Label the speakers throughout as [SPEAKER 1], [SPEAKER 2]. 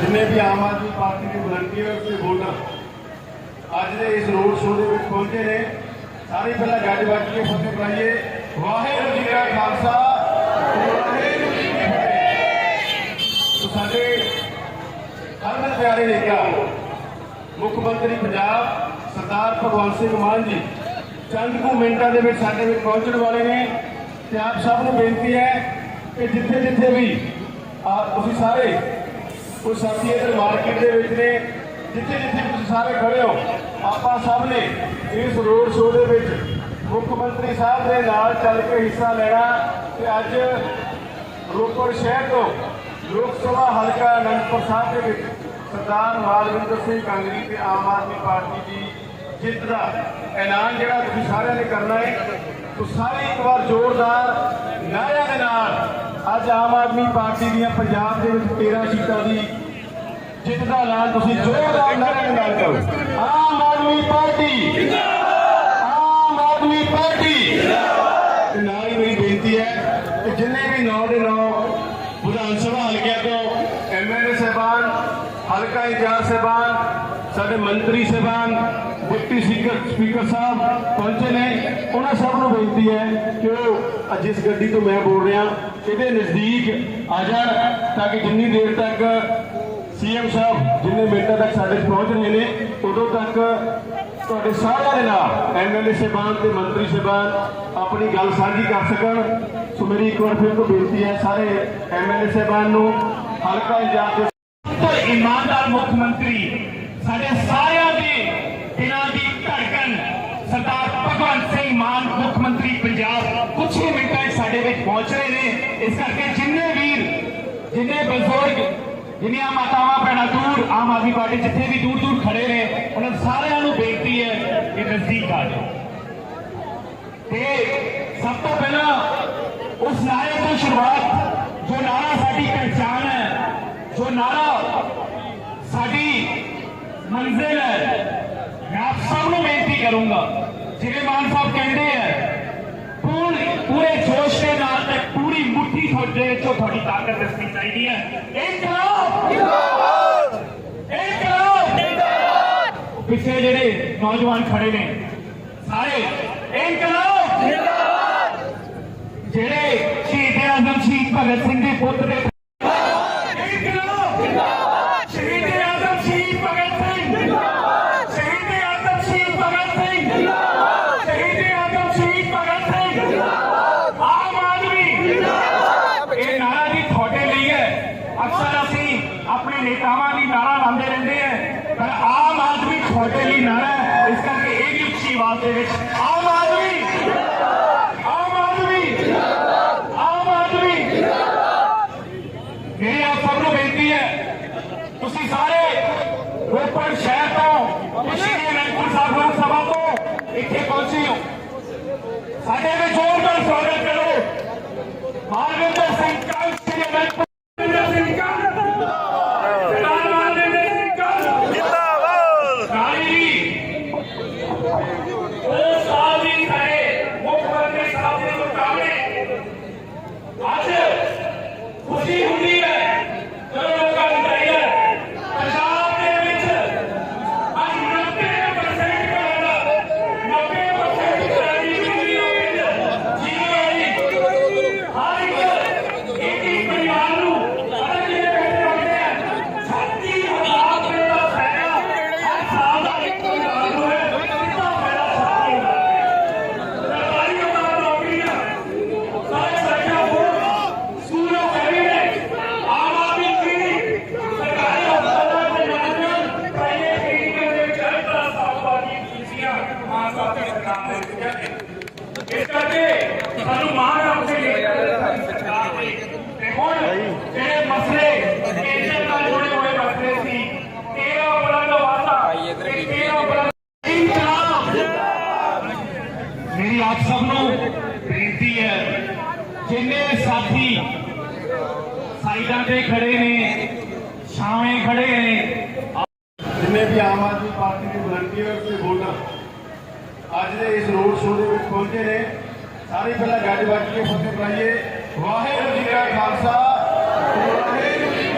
[SPEAKER 1] ਜਿੰਨੇ ਵੀ ਆਮ ਆਦਮੀ ਪਾਰਟੀ ਦੇ ਵਲੰਟੀਅਰ ਤੇ ਵੋਟਰ ਅੱਜ ਦੇ ਇਸ ਰੋਡ ਸ਼ੋਅ ਦੇ ਵਿੱਚ ਪਹੁੰਚੇ ਨੇ, ਸਾਰੇ ਪਹਿਲਾਂ ਗੱਜ ਵੱਜ ਕੇ ਫਤਿਹ ਬੁਲਾਈਏ ਵਾਹਿਗੁਰੂ ਜੀ ਕਾ ਖਾਲਸਾ, ਵਾਹਿਗੁਰੂ ਜੀ ਕੀ ਫਤਿਹ। ਸਾਡੇ ਹਰਮਨ ਪਿਆਰੇ ਨੇਤਾ ਮੁੱਖ ਮੰਤਰੀ ਪੰਜਾਬ, ਸਰਦਾਰ ਭਗਵੰਤ ਸਿੰਘ ਮਾਨ ਜੀ, ਚੰਦ ਕੁ ਮਿੰਟਾਂ ਦੇ ਵਿੱਚ ਸਾਡੇ ਵਿੱਚ ਪਹੁੰਚਣ ਵਾਲੇ ਨੇ। ਤੇ ਆਪ ਸਭ ਨੂੰ ਬੇਨਤੀ ਹੈ ਕਿ ਜਿੱਥੇ ਜਿੱਥੇ ਵੀ ਆ, ਤੁਸੀਂ ਸਾਰੇ ਕੋਈ ਸਾਥੀ ਇੱਧਰ ਮਾਰਕੀਟ ਦੇ ਵਿੱਚ ਨੇ, ਜਿੱਥੇ ਜਿੱਥੇ ਤੁਸੀਂ ਸਾਰੇ ਖੜੇ ਹੋ, ਆਪਾਂ ਸਭ ਨੇ ਇਸ ਰੋਡ ਸ਼ੋਅ ਦੇ ਵਿੱਚ ਮੁੱਖ ਮੰਤਰੀ ਸਾਹਿਬ ਦੇ ਨਾਲ ਚੱਲ ਕੇ ਹਿੱਸਾ ਲੈਣਾ ਤੇ ਅੱਜ ਰੋਪੜ ਸ਼ਹਿਰ ਤੋਂ ਲੋਕ ਸਭਾ ਹਲਕਾ ਅਨੰਦਪੁਰ ਸਾਹਿਬ ਦੇ ਵਿੱਚ ਸਰਦਾਰ ਮਾਲਵਿੰਦਰ ਸਿੰਘ ਕਾਂਗਰੀ ਤੇ ਆਮ ਆਦਮੀ ਪਾਰਟੀ ਦੀ ਜਿੱਤ ਦਾ ਐਲਾਨ ਜਿਹੜਾ ਤੁਸੀਂ ਸਾਰਿਆਂ ਨੇ ਕਰਨਾ ਹੈ। ਤੋ ਸਾਰੇ ਇੱਕ ਵਾਰ ਜ਼ੋਰਦਾਰ ਨਾਰਿਆਂ ਦੇ ਨਾਲ ਅੱਜ ਆਮ ਆਦਮੀ ਪਾਰਟੀ ਦੀਆਂ ਪੰਜਾਬ ਦੇ ਵਿੱਚ 13 ਸੀਟਾਂ ਦੀ ਜਿੱਤ ਦਾ ਐਲਾਨ ਤੁਸੀਂ ਜ਼ੋਰਦਾਰ ਨਾਰਿਆਂ ਦੇ ਨਾਲ ਕਰੋ। Aam Aadmi Party, Aam Aadmi Party. ਤੇ ਨਾਲ ਹੀ ਮੇਰੀ ਬੇਨਤੀ ਹੈ ਕਿ ਜਿੰਨੇ ਵੀ ਨੌ ਦੇ ਨੌ ਵਿਧਾਨ ਸਭਾ ਹਲਕਿਆਂ ਤੋਂ ਐਮਐਲਏ ਸਾਹਿਬਾਨ, ਹਲਕਾ ਇੰਚਾਰਜ ਸਾਹਿਬਾਨ ਸਾਡੇ ਮੰਤਰੀ ਸਾਹਿਬਾਨ, ਡਿਪਟੀ ਸਪੀਕਰ ਸਪੀਕਰ ਸਾਹਿਬ ਪਹੁੰਚੇ ਨੇ। ਉਹਨਾਂ ਸਭ ਨੂੰ ਬੇਨਤੀ ਹੈ ਕਿ ਉਹ ਜਿਸ ਗੱਡੀ ਤੋਂ ਮੈਂ ਬੋਲ ਰਿਹਾ, ਇਹਦੇ ਨਜ਼ਦੀਕ ਆ ਜਾਣ ਤਾਂ ਕਿ ਜਿੰਨੀ ਦੇਰ ਤੱਕ ਸੀਐਮ ਸਾਹਿਬ ਜਿੰਨੇ ਮਿੰਟਾਂ ਤੱਕ ਸਾਡੇ ਪਹੁੰਚ ਰਹੇ ਨੇ, ਉਦੋਂ ਤੱਕ ਤੁਹਾਡੇ ਸਾਰਿਆਂ ਦੇ ਨਾਲ ਐਮਐਲਏ ਸਾਹਿਬਾਨ ਤੇ ਮੰਤਰੀ ਸਾਹਿਬਾਨ ਆਪਣੀ ਗੱਲ ਸਾਂਝੀ ਕਰ ਸਕਣ। ਸੋ ਮੇਰੀ ਇੱਕ ਵਾਰ ਫਿਰ ਤੋਂ ਬੇਨਤੀ ਹੈ ਸਾਰੇ ਐਮਐਲਏ ਸਾਹਿਬਾਨ ਨੂੰ, ਹਲਕਾ ਇੰਚਾਰਜ ਦੇ
[SPEAKER 2] ਤੋਂ ਇਮਾਨਦਾਰ ਮੁੱਖ ਮੰਤਰੀ ਸਾਡੇ ਸਾਰਿਆਂ ਦੇ ਦਿਨਾਂ ਦੀ ਧੜਕਣ ਸਰਦਾਰ ਭਗਵੰਤ ਸਿੰਘ ਮਾਨ, ਮੁੱਖ ਮੰਤਰੀ ਪੰਜਾਬ ਕੁਝ ਹੀ ਮਿੰਟਾਂ 'ਚ ਸਾਡੇ ਵਿੱਚ ਪਹੁੰਚ ਰਹੇ ਨੇ। ਇਸ ਕਰਕੇ ਜਿੰਨੇ ਵੀਰ, ਜਿੰਨੇ ਬਜ਼ੁਰਗ, ਜਿੰਨੀਆਂ ਮਾਤਾਵਾਂ ਭੈਣਾਂ ਦੂਰ, ਆਮ ਆਦਮੀ ਪਾਰਟੀ ਜਿੱਥੇ ਵੀ ਦੂਰ ਦੂਰ ਖੜੇ ਨੇ, ਉਹਨਾਂ ਸਾਰਿਆਂ ਨੂੰ ਬੇਨਤੀ ਹੈ ਕਿ ਨਜ਼ਦੀਕ ਆ ਜਾਓ। ਤੇ ਸਭ ਤੋਂ ਪਹਿਲਾਂ ਉਸ ਨਾਰੇ ਤੋਂ ਸ਼ੁਰੂਆਤ, ਜੋ ਨਾਰਾ ਸਾਡੀ ਪਹਿਚਾਨ ਹੈ, ਜੋ ਨਾਰਾ ਸਾਡੀ ਮੰਜ਼ਿਲ ਹੈ ਮੈਂ ਆਪ ਸਭ ਨੂੰ ਬੇਨਤੀ ਕਰੂੰਗਾ ਜਿਵੇਂ ਮਾਨ ਸਾਹਿਬ ਕਹਿੰਦੇ ਆ ਪੂਰੇ ਪੂਰੇ ਜੋਸ਼ ਦੇ ਨਾਲ ਤੇ ਪੂਰੀ ਮੁੱਠੀ ਤੁਹਾਡੇ ਵਿੱਚੋਂ ਤੁਹਾਡੀ ਤਾਕਤ ਦੱਸਣੀ ਚਾਹੀਦੀ ਹੈ ਇਨਕਲਾਬ ਜਿੰਦਾਬਾਦ ਇਨਕਲਾਬ ਜਿੰਦਾਬਾਦ ਪਿੱਛੇ ਜਿਹੜੇ ਨੌਜਵਾਨ ਖੜੇ ਨੇ ਸਾਰੇ ਇਨਕਲਾਬ ਜਿੰਦਾਬਾਦ ਜਿਹੜੇ ਸ਼ਹੀਦ ਆਜ਼ਮ ਸ਼ਹੀਦ ਤੇ ਖੜੇ ਨੇ, ਛਾਵੇਂ ਖੜੇ ਨੇ।
[SPEAKER 1] ਜਿੰਨੇ ਵੀ ਆਮ ਆਦਮੀ ਪਾਰਟੀ ਦੇ ਵਲੰਟੀਅਰ ਤੇ ਵੋਟਰ ਅੱਜ ਦੇ ਇਸ ਰੋਡ ਸ਼ੋਅ ਦੇ ਵਿੱਚ ਪਹੁੰਚੇ ਨੇ, ਸਾਰੇ ਪਹਿਲਾਂ ਗੱਜ ਵੱਜ ਕੇ ਫਤਿਹ ਬੁਲਾਈਏ ਵਾਹਿਗੁਰੂ ਜੀ ਕਾ ਖਾਲਸਾ, ਵਾਹਿਗੁਰੂ ਜੀ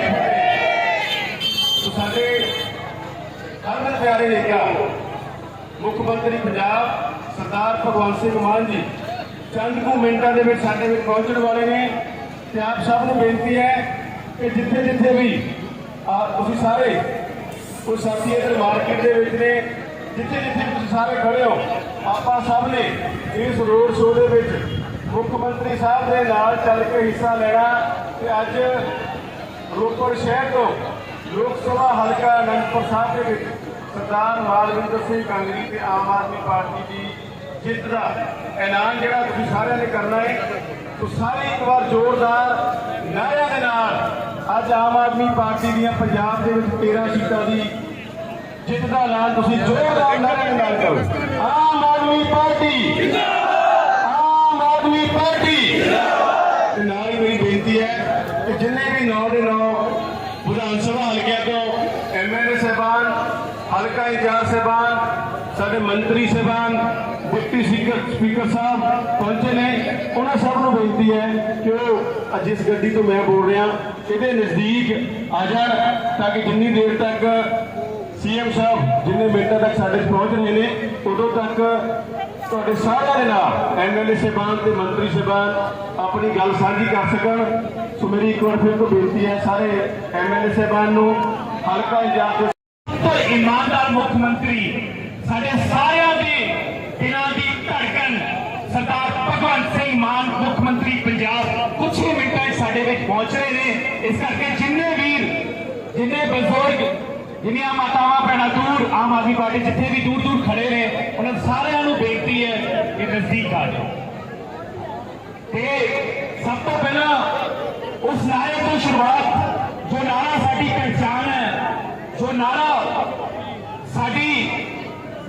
[SPEAKER 1] ਕੀ ਫਤਿਹ। ਪਿਆਰੇ ਨੇਤਾ ਮੁੱਖ ਮੰਤਰੀ ਪੰਜਾਬ, ਸਰਦਾਰ ਭਗਵੰਤ ਸਿੰਘ ਮਾਨ ਜੀ, ਚੰਦ ਕੁ ਮਿੰਟਾਂ ਦੇ ਵਿੱਚ ਸਾਡੇ ਵਿੱਚ ਪਹੁੰਚਣ ਵਾਲੇ ਨੇ। ਤੇ ਆਪ ਸਭ ਨੂੰ ਬੇਨਤੀ ਹੈ ਕਿ ਜਿੱਥੇ ਜਿੱਥੇ ਵੀ ਆ ਤੁਸੀਂ ਸਾਰੇ ਉਹ ਸਾਥੀ ਇੱਧਰ ਮਾਰਕੀਟ ਦੇ ਵਿੱਚ ਨੇ, ਜਿੱਥੇ ਜਿੱਥੇ ਤੁਸੀਂ ਸਾਰੇ ਖੜੇ ਹੋ, ਆਪਾਂ ਸਭ ਨੇ ਇਸ ਰੋਡ ਸ਼ੋਅ ਦੇ ਵਿੱਚ ਮੁੱਖ ਮੰਤਰੀ ਸਾਹਿਬ ਦੇ ਨਾਲ ਚੱਲ ਕੇ ਹਿੱਸਾ ਲੈਣਾ ਤੇ ਅੱਜ ਰੋਪੜ ਸ਼ਹਿਰ ਤੋਂ ਲੋਕ ਸਭਾ ਹਲਕਾ ਅਨੰਦਪੁਰ ਸਾਹਿਬ ਦੇ ਵਿੱਚ ਸਰਦਾਰ ਮਾਲਵਿੰਦਰ ਸਿੰਘ ਕਾਂਗਰੀ ਤੇ ਆਮ ਆਦਮੀ ਪਾਰਟੀ ਦੀ ਜਿੱਤ ਦਾ ਐਲਾਨ ਜਿਹੜਾ ਤੁਸੀਂ ਸਾਰਿਆਂ ਨੇ ਕਰਨਾ ਹੈ ਤੋ ਸਾਰੇ ਇੱਕ ਵਾਰ ਜ਼ੋਰਦਾਰ ਨਾਰਿਆਂ ਦੇ ਨਾਲ ਅੱਜ ਆਮ ਆਦਮੀ ਪਾਰਟੀ ਦੀਆਂ ਪੰਜਾਬ ਦੇ ਵਿੱਚ 13 ਸੀਟਾਂ ਦੀ ਜਿੱਤ ਦਾ ਐਲਾਨ ਤੁਸੀਂ ਜ਼ੋਰਦਾਰ ਨਾਰਿਆਂ ਦੇ ਨਾਲ ਕਰੋ। Aam Aadmi Party, Aam Aadmi Party. ਤੇ ਨਾਲ ਹੀ ਮੇਰੀ ਬੇਨਤੀ ਹੈ ਕਿ ਜਿੰਨੇ ਵੀ ਨੌ ਦੇ ਨੌ ਵਿਧਾਨ ਸਭਾ ਹਲਕਿਆਂ ਤੋਂ ਐਮਐਲਏ ਸਾਹਿਬਾਨ, ਹਲਕਾ ਇੰਚਾਰਜ ਸਾਹਿਬਾਨ, ਸਾਡੇ ਮੰਤਰੀ ਸਾਹਿਬਾਨ ਡਿਪਟੀ ਸਪੀਕਰ ਸਪੀਕਰ ਸਾਹਿਬ ਪਹੁੰਚੇ ਨੇ। ਉਹਨਾਂ ਸਭ ਨੂੰ ਬੇਨਤੀ ਹੈ ਕਿ ਉਹ ਅੱਜ ਜਿਸ ਗੱਡੀ ਤੋਂ ਮੈਂ ਬੋਲ ਰਿਹਾ, ਇਹਦੇ ਨਜ਼ਦੀਕ ਆ ਜਾਣ ਤਾਂ ਕਿ ਜਿੰਨੀ ਦੇਰ ਤੱਕ ਸੀਐਮ ਸਾਹਿਬ ਜਿੰਨੇ ਮਿੰਟਾਂ ਤੱਕ ਸਾਡੇ ਪਹੁੰਚ ਰਹੇ ਨੇ, ਉਦੋਂ ਤੱਕ ਤੁਹਾਡੇ ਸਾਰਿਆਂ ਦੇ ਨਾਲ ਐਮਐਲਏ ਸਾਹਿਬਾਨ ਤੇ ਮੰਤਰੀ ਸਾਹਿਬਾਨ ਆਪਣੀ ਗੱਲ ਸਾਂਝੀ ਕਰ ਸਕਣ। ਸੋ ਮੇਰੀ ਇੱਕ ਵਾਰ ਫਿਰ ਤੋਂ ਬੇਨਤੀ ਹੈ ਸਾਰੇ ਐਮਐਲਏ ਸਾਹਿਬਾਨ ਨੂੰ ਹਲਕਾ ਇੰਚਾਰਜ
[SPEAKER 2] ਤੋਂ ਇਮਾਨਦਾਰ ਮੁੱਖ ਮੰਤਰੀ, ਸਾਡੇ ਸਾਰਿਆਂ ਦੇ ਦੀ ਧੜਕਣ ਸਰਦਾਰ ਭਗਵੰਤ ਸਿੰਘ ਮਾਨ, ਮੁੱਖ ਮੰਤਰੀ ਪੰਜਾਬ ਕੁਝ ਹੀ ਮਿੰਟਾਂ 'ਚ ਸਾਡੇ ਵਿੱਚ ਪਹੁੰਚ ਰਹੇ ਨੇ। ਇਸ ਕਰਕੇ ਜਿੰਨੇ ਵੀਰ, ਜਿੰਨੇ ਬਜ਼ੁਰਗ, ਜਿੰਨੀਆਂ ਮਾਤਾਵਾਂ ਭੈਣਾਂ ਦੂਰ, ਆਮ ਆਦਮੀ ਪਾਰਟੀ ਜਿੱਥੇ ਵੀ ਦੂਰ ਦੂਰ ਖੜੇ ਨੇ, ਉਹਨਾਂ ਸਾਰਿਆਂ ਨੂੰ ਬੇਨਤੀ ਹੈ ਕਿ ਨਜ਼ਦੀਕ ਆ ਜਾਓ। ਤੇ ਸਭ ਤੋਂ ਪਹਿਲਾਂ ਉਸ ਨਾਰੇ ਤੋਂ ਸ਼ੁਰੂਆਤ, ਜੋ ਨਾਰਾ ਸਾਡੀ ਪਹਿਚਾਨ ਹੈ, ਜੋ ਨਾਰਾ ਸਾਡੀ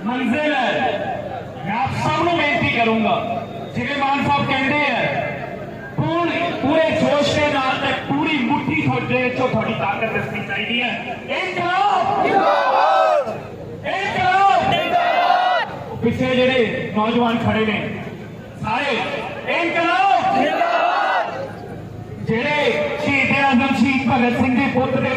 [SPEAKER 2] ਮੰਜ਼ਿਲ ਹੈ ਮੈਂ ਆਪ ਸਭ ਨੂੰ ਬੇਨਤੀ ਕਰੂੰਗਾ ਜਿਵੇਂ ਮਾਨ ਸਾਹਿਬ ਕਹਿੰਦੇ ਆ ਪੂਰੇ ਪੂਰੇ ਜੋਸ਼ ਦੇ ਨਾਲ ਤੇ ਪੂਰੀ ਮੁੱਠੀ ਤੁਹਾਡੇ ਵਿੱਚੋਂ ਤੁਹਾਡੀ ਤਾਕਤ ਦੱਸਣੀ ਚਾਹੀਦੀ ਹੈ ਇਨਕਲਾਬ ਜਿੰਦਾਬਾਦ ਇਨਕਲਾਬ ਜਿੰਦਾਬਾਦ ਪਿੱਛੇ ਜਿਹੜੇ ਨੌਜਵਾਨ ਖੜੇ ਨੇ ਸਾਰੇ ਇਨਕਲਾਬ ਜਿੰਦਾਬਾਦ ਜਿਹੜੇ ਸ਼ਹੀਦ ਆਜ਼ਮ ਸ਼ਹੀਦ ਭਗਤ ਸਿੰਘ ਦੇ ਪੁੱਤ ਦੇ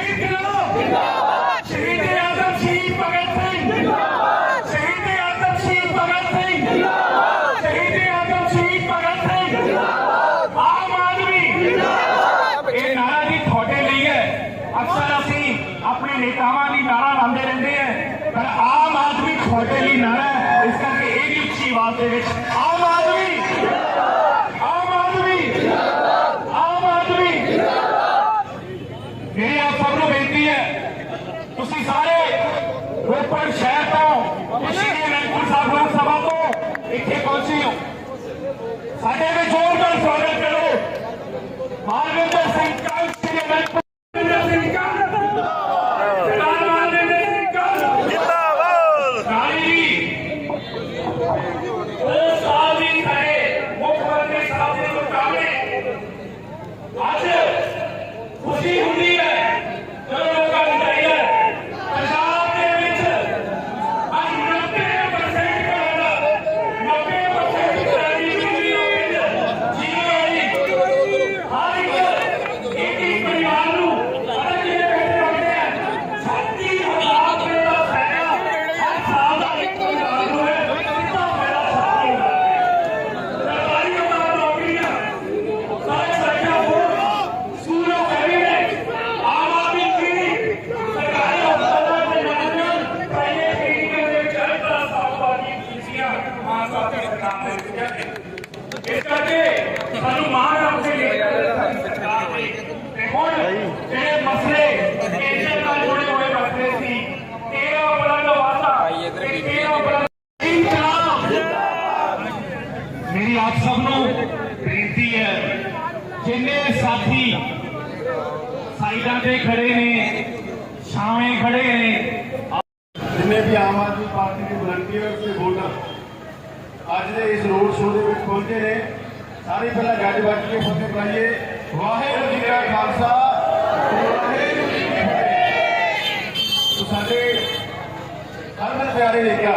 [SPEAKER 2] ਇਨਕਲਾਬ ਜਿੰਦਾਬਾਦ ਸ਼ਹੀਦ ਆਜ਼ਮ ਸ਼ਹੀਦ ਭਗਤ ਸਿੰਘ ਜਿੰਦਾਬਾਦ ਸ਼ਹੀਦ ਆਜ਼ਮ ਸ਼ਹੀਦ ਭਗਤ ਸਿੰਘ ਜਿੰਦਾਬਾਦ ਸ਼ਹੀਦ ਆਜ਼ਮ ਸ਼ਹੀਦ ਭਗਤ ਸਿੰਘ ਜਿੰਦਾਬਾਦ ਆਮ ਆਦਮੀ ਜਿੰਦਾਬਾਦ ਇਹ ਨਾਰਾ ਜੀ ਤੁਹਾਡੇ ਲਈ ਹੈ ਅਕਸਰ ਅਸੀਂ ਆਪਣੇ ਨੇਤਾਵਾਂ ਦੀ ਨਾਰਾ ਲਾਉਂਦੇ ਰਹਿੰਦੇ ਆ ਪਰ ਆਮ ਆਦਮੀ ਤੁਹਾਡੇ ਲਈ ਨਾਰਾ ਹੈ ਇਸ ਕਰਕੇ ਇਹ ਵੀ ਉੱਚੀ ਆਵਾਜ਼ ਦੇ ਵਿੱਚ ਆਮ ਆਦਮੀ ਆਮ ਆਦਮੀ ਆਮ ਆਦਮੀ ਮੇਰੀ ਆਪ ਸਭ ਨੂੰ ਬੇਨਤੀ ਹੈ ਤੁਸੀਂ ਸਾਰੇ ਰੋਪੜ ਸ਼ਹਿਰ ਤੋਂ ਤੇ ਸ਼੍ਰੀ ਅਨੰਦਪੁਰ ਸਾਹਿਬ ਲੋਕ ਸਭਾ ਤੋਂ ਇੱਥੇ ਪਹੁੰਚੇ ਹੋ ਸਾਡੇ ਵਿੱਚ ਜ਼ੋਰਦਾਰ ਸਵਾਗਤ ਕਰੋ। ਮਾਨਵਿੰਦਰ ਸਿੰਘ ਕੰਗ ਸ਼੍ਰੀ ਅਨੰਦਪੁਰ ਮਾਨਵਿੰਦਰ ਸਿੰਘ ਕੰਗ ਸਰਦਾਰ ਮਾਨਵਿੰਦਰ ਸਿੰਘ ਕੰਗ
[SPEAKER 3] ਜਿੰਦਾਬਾਦ
[SPEAKER 2] ਰਾਣੀ ਜੀ ਉਹ ਸਾਲ ਵੀ ਕਰੇ ਮੁੱਖ ਮੰਤਰੀ ਸਾਹਿਬ ਦੇ ਮੁਕਾਬਲੇ ਅੱਜ ਖੁਸ਼ੀ ਹੁੰਦੀ ਹੈ ਜਦੋਂ ਲੋਕਾਂ ਨੂੰ ਚਾਹੀਦਾ ਹੈ ਪੰਜਾਬ ਦੇ ਵਿੱਚ ਅੱਜ 90% ਘਰਾਂ ਦਾ 90% ਘਰਾਂ ਦੀ ਬਿਜਲੀ ਹੋ ਗਈ ਹੈ ਜੀਓ ਵਾਲੀ ਹਰ ਇੱਕ ਇੱਕ ਇੱਕ ਪਰਿਵਾਰ ਨੂੰ ਪਤਾ ਕਿੰਨੇ ਪੈਸੇ ਬਣਦੇ ਆ 30000 ਰੁਪਏ ਦਾ ਫਾਇਦਾ ਹਰ ਸਾਲ ਦਾ ਇੱਕ ਪਰਿਵਾਰ ਨੂੰ ਹੈ ਕਿੰਨਾ ਫਾਇਦਾ ਸਾਲ ਹੁੰਦਾ ਹੈ ਸਰਕਾਰੀ ਅਦਾਲਤ ਨੌਕਰੀਆਂ ਸਾਰੇ ਸਰਕਾਰ ਬੋਰਡ ਸਕੂਲੋਂ ਕੈਬਨਿਟ ਆਮ ਆਦਮੀ ਪੀੜੀ ਸਰਕਾਰੀ ਹਸਪਤਾਲਾਂ ਦੇ ਮੈਨੇਜਰ ਪ੍ਰਾਈਵੇਟ ਕਲੀਨਿਕਾਂ ਦੇ ਵਿੱਚ ਹਰ ਤਰ੍ਹਾਂ ਸਾਹਬਾਨੀ ਫੀਸੀਆਂ ਮਾਨ ਸਾਹਿਬ ਦੀ ਸਰਕਾਰ ਦੇ ਵਿੱਚ ਜਾਂਦੇ ਇਸ ਕਰਕੇ ਸਾਨੂੰ ਮਾਣ ਆਪਣੇ ਲਈ ਸਰਕਾਰ ਦੇ ਤੇ ਹੁਣ ਜਿਹੜੇ ਮਸਲੇ ਕੇਂਦਰ ਨਾਲ ਜੁੜੇ ਹੋਏ ਮਸਲੇ ਸੀ 13 ਅਪ੍ਰੈਲ ਦਾ ਵਾਅਦਾ ਤੇ 13 ਅਪ੍ਰੈਲ ਇਨਕਲਾਬ ਮੇਰੀ ਆਪ ਸਭ ਨੂੰ ਬੇਨਤੀ ਹੈ ਜਿੰਨੇ ਸਾਥੀ ਸਾਈਡਾਂ ਤੇ ਖੜੇ ਨੇ ਛਾਵੇਂ ਖੜੇ ਨੇ
[SPEAKER 1] ਜਿੰਨੇ ਵੀ ਆਮ ਆਦਮੀ ਪਾਰਟੀ ਦੇ ਵਲੰਟੀਅਰ ਤੇ ਵੋਟਰ ਅੱਜ ਦੇ ਇਸ ਰੋਡ ਸ਼ੋਅ ਦੇ ਵਿੱਚ ਪਹੁੰਚੇ ਨੇ ਸਾਰੇ ਪਹਿਲਾਂ ਗੱਜ ਵੱਜ ਕੇ ਫਤਿਹ ਬੁਲਾਈਏ ਵਾਹਿਗੁਰੂ ਜੀ ਕਾ ਖਾਲਸਾ ਵਾਹਿਗੁਰੂ ਜੀ ਕੀ ਫਤਿਹ ਸੋ ਸਾਡੇ ਹਰਮਨ ਪਿਆਰੇ ਨੇਤਾ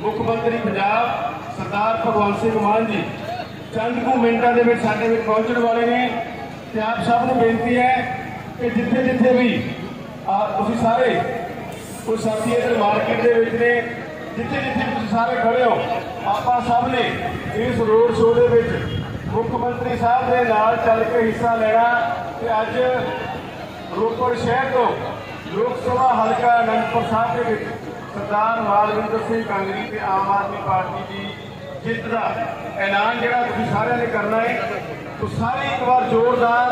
[SPEAKER 1] ਮੁੱਖ ਮੰਤਰੀ ਪੰਜਾਬ ਸਰਦਾਰ ਭਗਵੰਤ ਸਿੰਘ ਮਾਨ ਜੀ, ਚੰਦ ਕੁ ਮਿੰਟਾਂ ਦੇ ਵਿੱਚ ਸਾਡੇ ਵਿੱਚ ਪਹੁੰਚਣ ਵਾਲੇ ਨੇ ਤੇ ਆਪ ਸਭ ਨੂੰ ਬੇਨਤੀ ਹੈ ਕਿ ਜਿੱਥੇ ਜਿੱਥੇ ਵੀ ਆ ਤੁਸੀਂ ਸਾਰੇ ਕੁਝ ਸਾਥੀ ਇੱਧਰ ਮਾਰਕੀਟ ਦੇ ਵਿੱਚ ਨੇ, ਜਿੱਥੇ ਜਿੱਥੇ ਤੁਸੀਂ ਸਾਰੇ ਖੜੇ ਹੋ, ਆਪਾਂ ਸਭ ਨੇ ਇਸ ਰੋਡ ਸ਼ੋਅ ਦੇ ਵਿੱਚ ਮੁੱਖ ਮੰਤਰੀ ਸਾਹਿਬ ਦੇ ਨਾਲ ਚੱਲ ਕੇ ਹਿੱਸਾ ਲੈਣਾ ਤੇ ਅੱਜ ਰੋਪੜ ਸ਼ਹਿਰ ਤੋਂ ਲੋਕ ਸਭਾ ਹਲਕਾ ਅਨੰਦਪੁਰ ਸਾਹਿਬ ਦੇ ਵਿੱਚ ਸਰਦਾਰ ਮਾਲਵਿੰਦਰ ਸਿੰਘ ਕਾਂਗਰੀ ਤੇ ਆਮ ਆਦਮੀ ਪਾਰਟੀ ਦੀ ਜਿੱਤ ਦਾ ਐਲਾਨ ਜਿਹੜਾ ਤੁਸੀਂ ਸਾਰਿਆਂ ਨੇ ਕਰਨਾ ਹੈ ਤੋ ਸਾਰੇ ਇੱਕ ਵਾਰ ਜ਼ੋਰਦਾਰ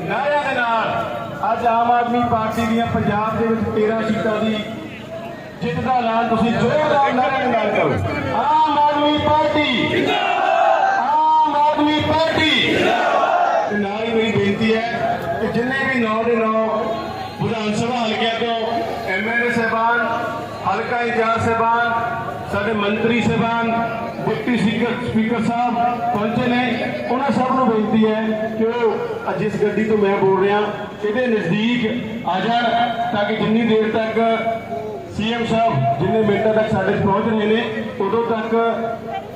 [SPEAKER 1] ਨਾਰਿਆਂ ਦੇ ਨਾਲ ਅੱਜ ਆਮ ਆਦਮੀ ਪਾਰਟੀ ਦੀਆਂ ਪੰਜਾਬ ਦੇ ਵਿੱਚ 13 ਸੀਟਾਂ ਦੀ ਜਿੱਤ ਦਾ ਐਲਾਨ ਤੁਸੀਂ ਜ਼ੋਰਦਾਰ ਨਾਰਿਆਂ ਦੇ ਨਾਲ ਕਰੋ। Aam Aadmi Party, Aam Aadmi Party. ਤੇ ਨਾਲ ਹੀ ਮੇਰੀ ਬੇਨਤੀ ਹੈ ਕਿ ਜਿੰਨੇ ਵੀ ਨੌ ਦੇ ਨੌ ਵਿਧਾਨ ਸਭਾ ਹਲਕਿਆਂ ਤੋਂ ਐਮਐਲਏ ਸਾਹਿਬਾਨ ਹਲਕਾ ਇੰਚਾਰਜ ਸਾਹਿਬਾਨ, ਸਾਡੇ ਮੰਤਰੀ ਸਾਹਿਬਾਨ, ਡਿਪਟੀ ਸਪੀਕਰ ਸਪੀਕਰ ਸਾਹਿਬ ਪਹੁੰਚੇ ਨੇ। ਉਹਨਾਂ ਸਭ ਨੂੰ ਬੇਨਤੀ ਹੈ ਕਿ ਉਹ ਅੱਜ ਜਿਸ ਗੱਡੀ ਤੋਂ ਮੈਂ ਬੋਲ ਰਿਹਾ, ਇਹਦੇ ਨਜ਼ਦੀਕ ਆ ਜਾਣ ਤਾਂ ਕਿ ਜਿੰਨੀ ਦੇਰ ਤੱਕ ਸੀਐਮ ਸਾਹਿਬ ਜਿੰਨੇ ਮਿੰਟਾਂ ਤੱਕ ਸਾਡੇ ਪਹੁੰਚ ਰਹੇ ਨੇ, ਉਦੋਂ ਤੱਕ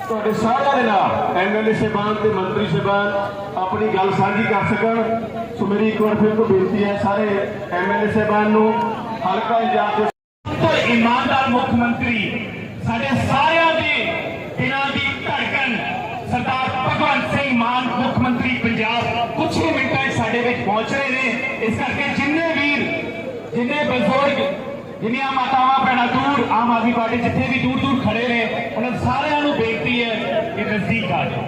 [SPEAKER 1] ਤੁਹਾਡੇ ਸਾਰਿਆਂ ਦੇ ਨਾਲ ਐਮਐਲਏ ਸਾਹਿਬਾਨ ਤੇ ਮੰਤਰੀ ਸਾਹਿਬਾਨ ਆਪਣੀ ਗੱਲ ਸਾਂਝੀ ਕਰ ਸਕਣ। ਸੋ ਮੇਰੀ ਇੱਕ ਵਾਰ ਫਿਰ ਤੋਂ ਬੇਨਤੀ ਹੈ ਸਾਰੇ ਐਮਐਲਏ ਸਾਹਿਬਾਨ ਨੂੰ, ਹਲਕਾ ਇੰਚਾਰਜ
[SPEAKER 2] ਤੋਂ ਇਮਾਨਦਾਰ ਮੁੱਖ ਮੰਤਰੀ, ਸਾਡੇ ਸਾਰਿਆਂ ਦੇ ਦਿਨਾਂ ਦੀ ਧੜਕਣ, ਸਰਦਾਰ ਭਗਵੰਤ ਸਿੰਘ ਮਾਨ ਮੁੱਖ ਮੰਤਰੀ ਪੰਜਾਬ ਕੁਝ ਹੀ ਮਿੰਟਾਂ 'ਚ ਸਾਡੇ ਵਿੱਚ ਪਹੁੰਚ ਰਹੇ ਨੇ। ਇਸ ਕਰਕੇ ਜਿੰਨੇ ਵੀਰ, ਜਿੰਨੇ ਬਜ਼ੁਰਗ, ਜਿੰਨੀਆਂ ਮਾਤਾਵਾਂ, ਭੈਣਾਂ ਦੂਰ, ਆਮ ਆਦਮੀ ਪਾਰਟੀ ਜਿੱਥੇ ਵੀ ਦੂਰ ਦੂਰ ਖੜੇ ਨੇ, ਉਹਨਾਂ ਸਾਰਿਆਂ ਨੂੰ ਬੇਨਤੀ ਹੈ ਕਿ ਨਜ਼ਦੀਕ ਆ ਜਾਓ।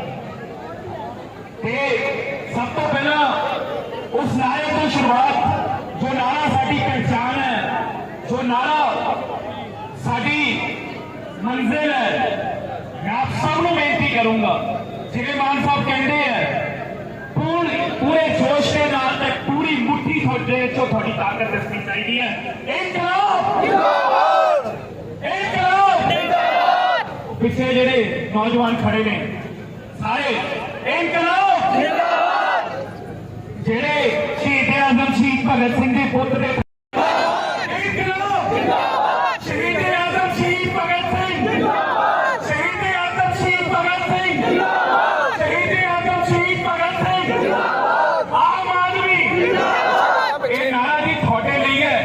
[SPEAKER 2] ਤੇ ਸਭ ਤੋਂ ਪਹਿਲਾਂ ਉਸ ਨਾਰੇ ਤੋਂ ਸ਼ੁਰੂਆਤ ਜੋ ਨਾਰਾ ਸਾਡੀ ਪਹਿਚਾਨ ਹੈ ਜੋ ਨਾਰਾ ਸਾਡੀ ਮੰਜ਼ਿਲ ਹੈ ਮੈਂ ਆਪ ਸਭ ਨੂੰ ਬੇਨਤੀ ਕਰੂੰਗਾ ਜਿਵੇਂ ਮਾਨ ਸਾਹਿਬ ਕਹਿੰਦੇ ਹੈ ਪੂਰੇ ਪੂਰੇ ਜੋਸ਼ ਦੇ ਨਾਲ ਤੇ ਪੂਰੀ ਮੁੱਠੀ ਤੁਹਾਡੇ ਚੋਂ ਤੁਹਾਡੀ ਤਾਕਤ ਦੱਸਣੀ ਚਾਹੀਦੀ ਹੈ ਇਨਕਲਾਬ ਜਿੰਦਾਬਾਦ ਇਨਕਲਾਬ ਜਿੰਦਾਬਾਦ ਪਿੱਛੇ ਜਿਹੜੇ ਨੌਜਵਾਨ ਖੜੇ ਨੇ ਸਾਰੇ ਇਨਕਲਾਬ ਜਿਹੜੇ ਸ਼ਹੀਦ ਆਜ਼ਮ ਸ਼ਹੀਦ ਭਗਤ ਸਿੰਘ ਦੇ ਪੁੱਤ ਦੇ ਇਨਕਲਾਬ ਸ਼ਹੀਦ ਆਜ਼ਮ ਸ਼ਹੀਦ ਭਗਤ ਸਿੰਘ ਸ਼ਹੀਦ ਆਜ਼ਮ ਸ਼ਹੀਦ ਭਗਤ ਸਿੰਘ ਸ਼ਹੀਦ ਆਜ਼ਮ ਸ਼ਹੀਦ ਭਗਤ ਸਿੰਘ ਆਮ ਆਦਮੀ ਇਹ ਨਾਰਾ ਜੀ ਤੁਹਾਡੇ ਲਈ ਹੈ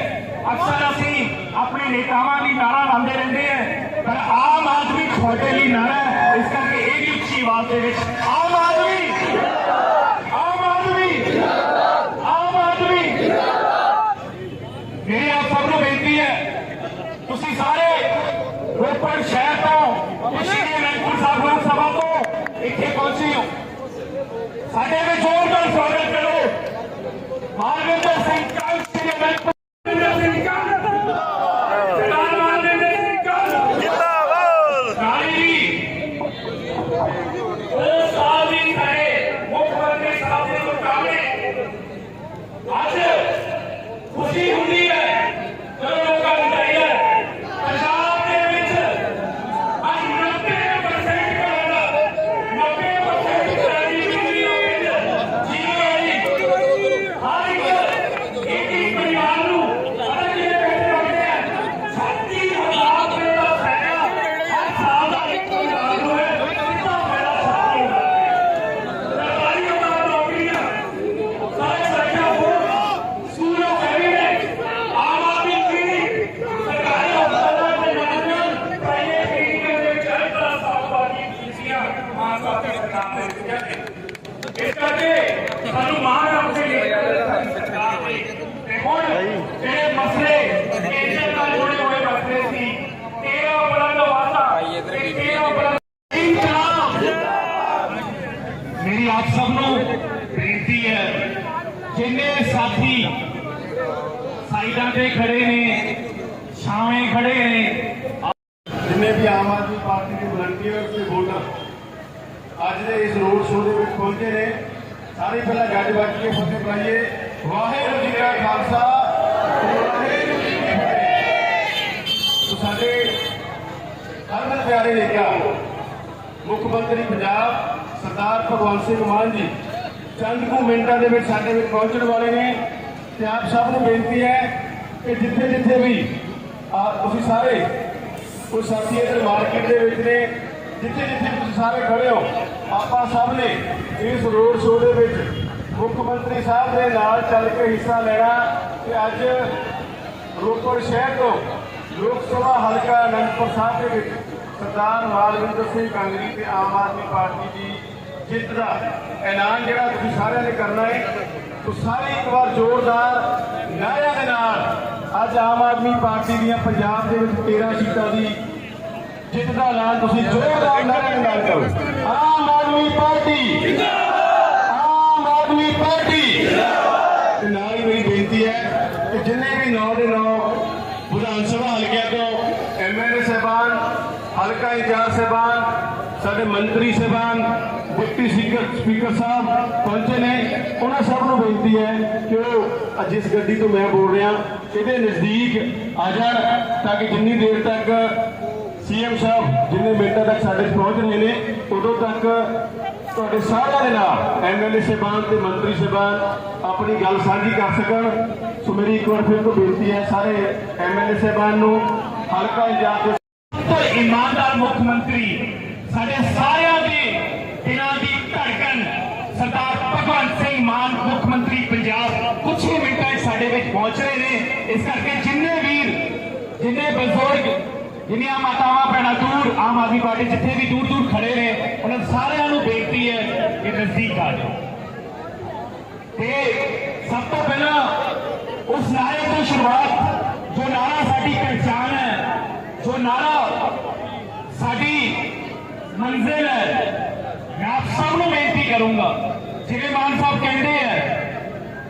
[SPEAKER 2] ਅਕਸਰ ਅਸੀਂ ਆਪਣੇ ਨੇਤਾਵਾਂ ਦੀ ਨਾਰਾ ਲਾਉਂਦੇ ਰਹਿੰਦੇ ਹਾਂ ਪਰ ਆਮ ਆਦਮੀ ਤੁਹਾਡੇ ਲਈ ਨਾਰਾ ਹੈ ਇਸ ਕਰਕੇ ਇਹ ਵੀ ਉੱਚੀ ਆਵਾਜ਼ ਦੇ ਵਿੱਚ ਆਮ ਆਦਮੀ ਆਮ ਆਦਮੀ ਆਮ ਆਦਮੀ ਮੇਰੀ ਆਪ ਸਭ ਨੂੰ ਬੇਨਤੀ ਹੈ ਤੁਸੀਂ ਸਾਰੇ ਰੋਪੜ ਸ਼ਹਿਰ ਤੋਂ ਤੇ ਸ਼੍ਰੀ ਅਨੰਦਪੁਰ ਸਾਹਿਬ ਲੋਕ ਸਭਾ ਤੋਂ ਇੱਥੇ ਪਹੁੰਚੇ ਹੋ ਸਾਡੇ ਵਿੱਚ ਜ਼ੋਰਦਾਰ ਸਵਾਗਤ ਕਰੋ ਮਾਨਵਿੰਦਰ ਸਿੰਘ ਕੰਗ ਸ਼੍ਰੀ ਅਨੰਦਪੁਰ ਸਿੰਘ ਕੰਗ ਸਰਦਾਰ ਮਾਨਵਿੰਦਰ ਸਿੰਘ ਕੰਗ ਜਿੰਦਾਬਾਦ ਰਾਣੀ ਜੀ ਉਹ ਸਾਲ ਵੀ ਕਰੇ ਮੁੱਖ ਮੰਤਰੀ ਸਾਹਿਬ ਦੇ ਮੁਕਾਬਲੇ ਅੱਜ ਖੁਸ਼ੀ ਹੁੰਦੀ ਹੈ ਜਦੋਂ ਲੋਕਾਂ ਨੂੰ ਚਾਹੀਦਾ ਹੈ ਪੰਜਾਬ ਦੇ ਵਿੱਚ ਅੱਜ 90% ਘਰਾਂ ਦਾ 90% ਘਰਾਂ ਦੀ ਬਿਜਲੀ ਹੋ ਗਈ ਹੈ ਜੀਓ ਵਾਲੀ ਹਰ ਇੱਕ ਇੱਕ ਇੱਕ ਪਰਿਵਾਰ ਨੂੰ ਅਗਰ ਜਿਹੜੇ ਪੈਸੇ ਲੱਗਦੇ ਆ 30000 ਰੁਪਏ ਦਾ ਫਾਇਦਾ ਹਰ ਸਾਲ ਦਾ ਇੱਕ ਪਰਿਵਾਰ ਨੂੰ ਹੈ ਕਿੰਨਾ ਫਾਇਦਾ ਸਾਲ ਹੁੰਦਾ ਹੈ ਸਰਕਾਰੀ ਅਦਾਲਤ ਨੌਕਰੀਆਂ ਸਾਰੇ ਸਰਕਾਰ ਬੋਰਡ ਸਕੂਲੋਂ ਕੈਬਨਿਟ ਆਮ ਆਦਮੀ ਪੀੜੀ ਸਰਕਾਰੀ ਹਸਪਤਾਲਾਂ ਦੇ ਨੌਜਵਾਨ ਪ੍ਰਾਈਵੇਟ ਕਲੀਨਿਕਾਂ ਦੇ ਵਿੱਚ ਹਰ ਤਰ੍ਹਾਂ ਸਾਹਬਾਨੀ ਫੀਸੀਆਂ ਮਾਂ ਬਾਪ ਦੀ ਸਰਕਾਰ ਦੇ ਦਿੱਤੀਆਂ ਨੇ ਇਸ ਕਰਕੇ ਸਾਨੂੰ ਮਾਣ ਆਪਣੇ ਲਈ ਸਰਕਾਰ ਦੇ ਤੇ ਹੁਣ ਜਿਹੜੇ ਮਸਲੇ ਕੇਂਦਰ ਨਾਲ ਜੁੜੇ ਹੋਏ ਮਸਲੇ ਸੀ 13 ਅਪ੍ਰੈਲ ਦਾ ਵਾਅਦਾ ਤੇ 13 ਅਪ੍ਰੈਲ ਇਨਕਲਾਬ ਮੇਰੀ ਆਪ ਸਭ ਨੂੰ ਬੇਨਤੀ ਹੈ ਜਿੰਨੇ ਸਾਥੀ ਸਾਈਡਾਂ ਤੇ ਖੜੇ ਨੇ ਛਾਵੇਂ ਖੜੇ ਨੇ
[SPEAKER 1] ਜਿੰਨੇ ਵੀ ਆਮ ਆਦਮੀ ਪਾਰਟੀ ਦੇ ਵਲੰਟੀਅਰ ਤੇ ਵੋਟਰ ਅੱਜ ਦੇ ਇਸ ਰੋਡ ਸ਼ੋਅ ਦੇ ਵਿੱਚ ਪਹੁੰਚੇ ਨੇ। ਸਾਰੇ ਪਹਿਲਾਂ ਗੱਜ ਵੱਜ ਕੇ ਫਤਿਹ ਬੁਲਾਈਏ ਵਾਹਿਗੁਰੂ ਜੀ ਕਾ ਖਾਲਸਾ, ਵਾਹਿਗੁਰੂ ਜੀ ਕੀ ਫਤਿਹ। ਸਾਡੇ ਹਰਮਨ ਪਿਆਰੇ ਨੇਤਾ, ਮੁੱਖ ਮੰਤਰੀ ਪੰਜਾਬ ਸਰਦਾਰ ਭਗਵੰਤ ਸਿੰਘ ਮਾਨ ਜੀ, ਚੰਦ ਕੁ ਮਿੰਟਾਂ ਦੇ ਵਿੱਚ ਸਾਡੇ ਵਿੱਚ ਪਹੁੰਚਣ ਵਾਲੇ ਨੇ ਤੇ ਆਪ ਸਭ ਨੂੰ ਬੇਨਤੀ ਹੈ ਕਿ ਜਿੱਥੇ ਜਿੱਥੇ ਵੀ ਆ, ਤੁਸੀਂ ਸਾਰੇ ਕੁਝ ਸਾਥੀ ਇੱਧਰ ਮਾਰਕੀਟ ਦੇ ਵਿੱਚ ਨੇ, ਜਿੱਥੇ ਜਿੱਥੇ ਤੁਸੀਂ ਸਾਰੇ ਖੜੇ ਹੋ, ਆਪਾਂ ਸਭ ਨੇ ਇਸ ਰੋਡ ਸ਼ੋਅ ਦੇ ਵਿੱਚ ਮੁੱਖ ਮੰਤਰੀ ਸਾਹਿਬ ਦੇ ਨਾਲ ਚੱਲ ਕੇ ਹਿੱਸਾ ਲੈਣਾ ਤੇ ਅੱਜ ਰੋਪੜ ਸ਼ਹਿਰ ਤੋਂ ਲੋਕ ਸਭਾ ਹਲਕਾ ਅਨੰਦਪੁਰ ਸਾਹਿਬ ਦੇ ਵਿੱਚ ਸਰਦਾਰ ਮਾਲਵਿੰਦਰ ਸਿੰਘ ਕਾਂਗਰੀ ਤੇ ਆਮ ਆਦਮੀ ਪਾਰਟੀ ਦੀ ਜਿੱਤ ਦਾ ਐਲਾਨ ਜਿਹੜਾ ਤੁਸੀਂ ਸਾਰਿਆਂ ਨੇ ਕਰਨਾ ਹੈ ਤੋ ਸਾਰੇ ਇੱਕ ਵਾਰ ਜ਼ੋਰਦਾਰ ਨਾਰਿਆਂ ਦੇ ਨਾਲ ਅੱਜ ਆਮ ਆਦਮੀ ਪਾਰਟੀ ਦੀਆਂ ਪੰਜਾਬ ਦੇ ਵਿੱਚ 13 ਸੀਟਾਂ ਦੀ ਜਿੱਤ ਦਾ ਐਲਾਨ ਤੁਸੀਂ ਜ਼ੋਰਦਾਰ ਨਾਰਿਆਂ ਨਾਲ ਕਰੋ ਆਮ ਆਦਮੀ ਪਾਰਟੀ, ਆਮ ਆਦਮੀ ਪਾਰਟੀ। ਤੇ ਨਾਲ ਹੀ ਮੇਰੀ ਬੇਨਤੀ ਹੈ ਕਿ ਜਿੰਨੇ ਵੀ ਨੌ ਦੇ ਨੌ ਵਿਧਾਨ ਸਭਾ ਹਲਕਿਆਂ ਤੋਂ ਐਮਐਲਏ ਸਾਹਿਬਾਨ, ਹਲਕਾ ਇੰਚਾਰਜ ਸਾਹਿਬਾਨ ਸਾਡੇ ਮੰਤਰੀ ਸਾਹਿਬਾਨ, ਡਿਪਟੀ ਸਪੀਕਰ ਸਪੀਕਰ ਸਾਹਿਬ ਪਹੁੰਚੇ ਨੇ। ਉਹਨਾਂ ਸਭ ਨੂੰ ਬੇਨਤੀ ਹੈ ਕਿ ਉਹ ਅੱਜ ਜਿਸ ਗੱਡੀ ਤੋਂ ਮੈਂ ਬੋਲ ਰਿਹਾ, ਇਹਦੇ ਨਜ਼ਦੀਕ ਆ ਜਾਣ ਤਾਂ ਕਿ ਜਿੰਨੀ ਦੇਰ ਤੱਕ ਸੀਐਮ ਸਾਹਿਬ ਜਿੰਨੇ ਮਿੰਟਾਂ ਤੱਕ ਸਾਡੇ ਪਹੁੰਚ ਰਹੇ ਨੇ, ਉਦੋਂ ਤੱਕ ਤੁਹਾਡੇ ਸਾਰਿਆਂ ਦੇ ਨਾਲ ਐਮਐਲਏ ਸਾਹਿਬਾਨ ਤੇ ਮੰਤਰੀ ਸਾਹਿਬਾਨ ਆਪਣੀ ਗੱਲ ਸਾਂਝੀ ਕਰ ਸਕਣ। ਸੋ ਮੇਰੀ ਇੱਕ ਵਾਰ ਫਿਰ ਤੋਂ ਬੇਨਤੀ ਹੈ ਸਾਰੇ ਐਮਐਲਏ ਸਾਹਿਬਾਨ ਨੂੰ ਹਲਕਾ ਇੰਚਾਰਜ
[SPEAKER 2] ਤੇ ਇਮਾਨਦਾਰ ਮੁੱਖ ਮੰਤਰੀ ਸਾਡੇ ਸਾਰਿਆਂ ਦੇ, ਦਿਨਾਂ ਦੀ ਧੜਕਣ ਸਰਦਾਰ ਭਗਵੰਤ ਸਿੰਘ ਮਾਨ, ਮੁੱਖ ਮੰਤਰੀ ਪੰਜਾਬ ਕੁਝ ਹੀ ਮਿੰਟਾਂ 'ਚ ਸਾਡੇ ਵਿੱਚ ਪਹੁੰਚ ਰਹੇ ਨੇ। ਇਸ ਕਰਕੇ ਜਿੰਨੇ ਵੀਰ, ਜਿੰਨੇ ਬਜ਼ੁਰਗ, ਜਿੰਨੀਆਂ ਮਾਤਾਵਾਂ, ਭੈਣਾਂ ਦੂਰ, ਆਮ ਆਦਮੀ ਪਾਰਟੀ ਜਿੱਥੇ ਵੀ ਦੂਰ ਦੂਰ ਖੜੇ ਨੇ, ਉਹਨਾਂ ਸਾਰਿਆਂ ਨੂੰ ਬੇਨਤੀ ਹੈ ਕਿ ਨਜ਼ਦੀਕ ਆ ਜਾਓ। ਤੇ ਸਭ ਤੋਂ ਪਹਿਲਾਂ ਉਸ ਨਾਰੇ ਤੋਂ ਸ਼ੁਰੂਆਤ, ਜੋ ਨਾਰਾ ਸਾਡੀ ਪਹਿਚਾਨ ਹੈ, ਜੋ ਨਾਰਾ ਸਾਡੀ ਮੰਜ਼ਿਲ ਹੈ ਮੈਂ ਆਪ ਸਭ ਨੂੰ ਬੇਨਤੀ ਕਰੂੰਗਾ ਜਿਵੇਂ ਮਾਨ ਸਾਹਿਬ ਕਹਿੰਦੇ ਹੈ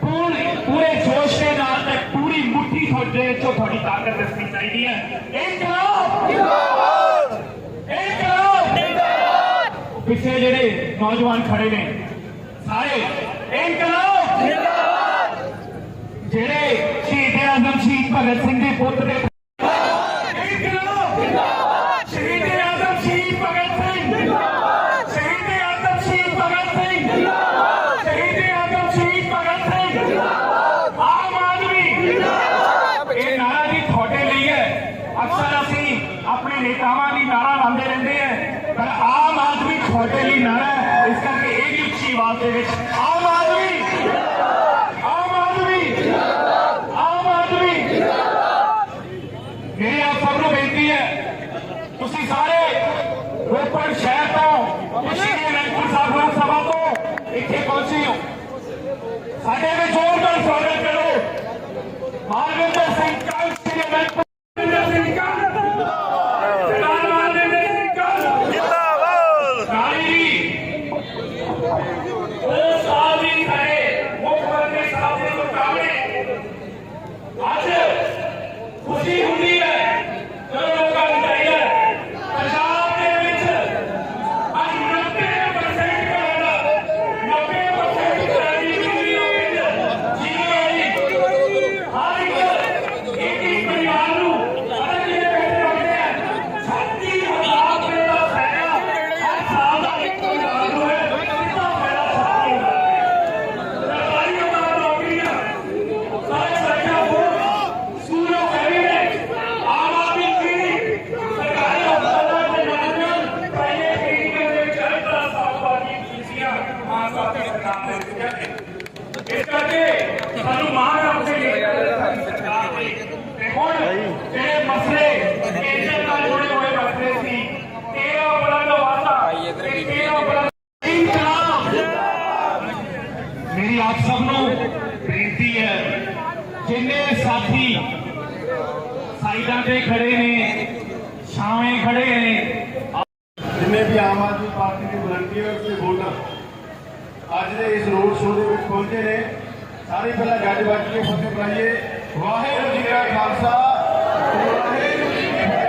[SPEAKER 2] ਪੂਰੇ ਪੂਰੇ ਜੋਸ਼ ਦੇ ਨਾਲ ਤੇ ਪੂਰੀ ਮੁੱਠੀ ਤੁਹਾਡੇ ਚੋਂ ਤੁਹਾਡੀ ਤਾਕਤ ਦੱਸਣੀ ਚਾਹੀਦੀ ਹੈ ਇਨਕਲਾਬ ਜਿੰਦਾਬਾਦ ਇਨਕਲਾਬ ਜਿੰਦਾਬਾਦ ਪਿੱਛੇ ਜਿਹੜੇ ਨੌਜਵਾਨ ਖੜੇ ਨੇ ਸਾਰੇ ਇਨਕਲਾਬ ਜਿੰਦਾਬਾਦ ਜਿਹੜੇ ਸ਼ਹੀਦ ਆਜ਼ਮ ਸ਼ਹੀਦ ਭਗਤ ਸਿੰਘ ਦੇ ਪੁੱਤ ਦੇ ਇਨਕਲਾਬ ਜਿੰਦਾਬਾਦ ਸ਼ਹੀਦ ਆਜ਼ਮ ਸ਼ਹੀਦ ਭਗਤ ਸਿੰਘ ਜਿੰਦਾਬਾਦ ਸ਼ਹੀਦ ਆਜ਼ਮ ਸ਼ਹੀਦ ਭਗਤ ਸਿੰਘ ਜਿੰਦਾਬਾਦ ਸ਼ਹੀਦ ਆਜ਼ਮ ਸ਼ਹੀਦ ਭਗਤ ਸਿੰਘ ਜਿੰਦਾਬਾਦ ਆਮ ਆਦਮੀ ਜਿੰਦਾਬਾਦ ਇਹ ਨਾਰਾ ਜੀ ਤੁਹਾਡੇ ਲਈ ਹੈ ਅਕਸਰ ਅਸੀਂ ਆਪਣੇ ਨੇਤਾਵਾਂ ਦੀ ਨਾਰਾ ਲਾਉਂਦੇ ਰਹਿੰਦੇ ਹਾਂ ਪਰ ਆਮ ਆਦਮੀ ਤੁਹਾਡੇ ਲਈ ਨਾਰਾ ਹੈ ਇਸ ਕਰਕੇ ਇਹ ਵੀ ਉੱਚੀ ਆਵਾਜ਼ ਦੇ ਵਿੱਚ ਆਮ ਆਦਮੀ ਆਮ ਆਦਮੀ ਆਮ ਆਦਮੀ ਮੇਰੀ ਆਪ ਸਭ ਨੂੰ ਬੇਨਤੀ ਹੈ ਤੁਸੀਂ ਸਾਰੇ ਰੋਪੜ ਸ਼ਹਿਰ ਤੋਂ ਤੇ ਸ਼੍ਰੀ ਅਨੰਦਪੁਰ ਸਾਹਿਬ ਲੋਕ ਸਭਾ ਤੋਂ ਇੱਥੇ ਪਹੁੰਚੇ ਹੋ ਸਾਡੇ ਵਿੱਚ ਜ਼ੋਰਦਾਰ ਸਵਾਗਤ ਕਰੋ ਮਾਲਵਿੰਦਰ ਸਿੰਘ ਕੰਗ ਸ਼੍ਰੀ ਅਨੰਦਪੁਰ ਮਾਲਵਿੰਦਰ ਸਿੰਘ ਕੰਗ ਸਰਦਾਰ ਮਾਲਵਿੰਦਰ ਸਿੰਘ ਕੰਗ
[SPEAKER 3] ਜਿੰਦਾਬਾਦ
[SPEAKER 2] ਰਾਣੀ ਜੀ ਉਹ ਸਾਲ ਵੀ ਖੜੇ ਮੁੱਖ ਮੰਤਰੀ ਸਾਹਿਬ ਦੇ ਮੁਕਾਬਲੇ ਅੱਜ ਖੁਸ਼ੀ ਹੁੰਦੀ ਹੈ ਜਦੋਂ ਲੋਕਾਂ ਨੂੰ ਚਾਹੀਦਾ ਹੈ ਪੰਜਾਬ ਦੇ ਵਿੱਚ ਅੱਜ 90% ਕਰਾਂਦਾ 90% ਕਰਾਂਦੀ ਦੁਨੀਆ ਵਿੱਚ ਜੀਵਨ ਵਾਲੀ ਹਰ ਇੱਕ ਇੱਕ ਇੱਕ ਪਰਿਵਾਰ ਨੂੰ ਅਲੱਗ ਜਿਹੇ ਪੈਸੇ ਆਉਂਦੇ ਆ ਛੱਤੀ ਹਜ਼ਾਰ ਰੁਪਏ ਦਾ ਫਾਇਦਾ ਹਰ ਸਾਲ ਦਾ ਇੱਕ ਪਰਿਵਾਰ ਨੂੰ ਹੈ ਕਿੰਨਾ ਫਾਇਦਾ ਛੱਤੀ ਹਜ਼ਾਰ ਸਰਕਾਰੀ ਨੌਕਰੀਆਂ ਸਾਰੇ ਸਰਕਾਰ ਹੋ ਸਕੂਲੋਂ ਕੈਬਨਿਟ ਆਮ ਆਦਮੀ ਪੀੜੀ ਸਰਕਾਰੀ ਹਸਪਤਾਲਾਂ ਦੇ ਨੌਜਵਾਨ ਪਹਿਲੇ ਪੀੜੀ ਦੇ ਵਿੱਚ ਹਰ ਤਰ੍ਹਾਂ ਸਾਹਬਾਨੀ ਫੀਸੀਆਂ ਮਾਂ ਸਾਹਿਬ ਦੀ ਸਰਕਾਰ ਦੇ ਵਿੱਚ ਜਾਂਦੇ ਇਸ ਕਰਕੇ ਸਾਨੂੰ ਮਾਣ ਆਪਣੇ ਲਈ ਸਰਕਾਰ ਦੇ ਤੇ ਹੁਣ ਜਿਹੜੇ ਮਸਲੇ ਕੇਂਦਰ ਨਾਲ ਜੁੜੇ ਹੋਏ ਮਸਲੇ ਸੀ 13 ਅਪ੍ਰੈਲ ਦਾ ਵਾਅਦਾ ਤੇ 13 ਅਪ੍ਰੈਲ ਇਨਕਲਾਬ ਮੇਰੀ ਆਪ ਸਭ ਨੂੰ ਬੇਨਤੀ ਹੈ ਜਿੰਨੇ ਸਾਥੀ ਸਾਈਡਾਂ ਤੇ ਖੜੇ ਨੇ, ਛਾਵੇਂ ਖੜੇ ਨੇ।
[SPEAKER 1] ਜਿੰਨੇ ਵੀ ਆਮ ਆਦਮੀ ਪਾਰਟੀ ਦੇ ਵਲੰਟੀਅਰ ਤੇ ਵੋਟਰ ਅੱਜ ਦੇ ਇਸ ਰੋਡ ਸ਼ੋਅ ਦੇ ਵਿੱਚ ਪਹੁੰਚੇ ਨੇ, ਸਾਰੇ ਪਹਿਲਾਂ ਗੱਜ ਵੱਜ ਕੇ ਫਤਿਹ ਬੁਲਾਈਏ। ਵਾਹਿਗੁਰੂ ਜੀ ਕਾ ਖਾਲਸਾ, ਵਾਹਿਗੁਰੂ ਜੀ ਕੀ ਫਤਿਹ।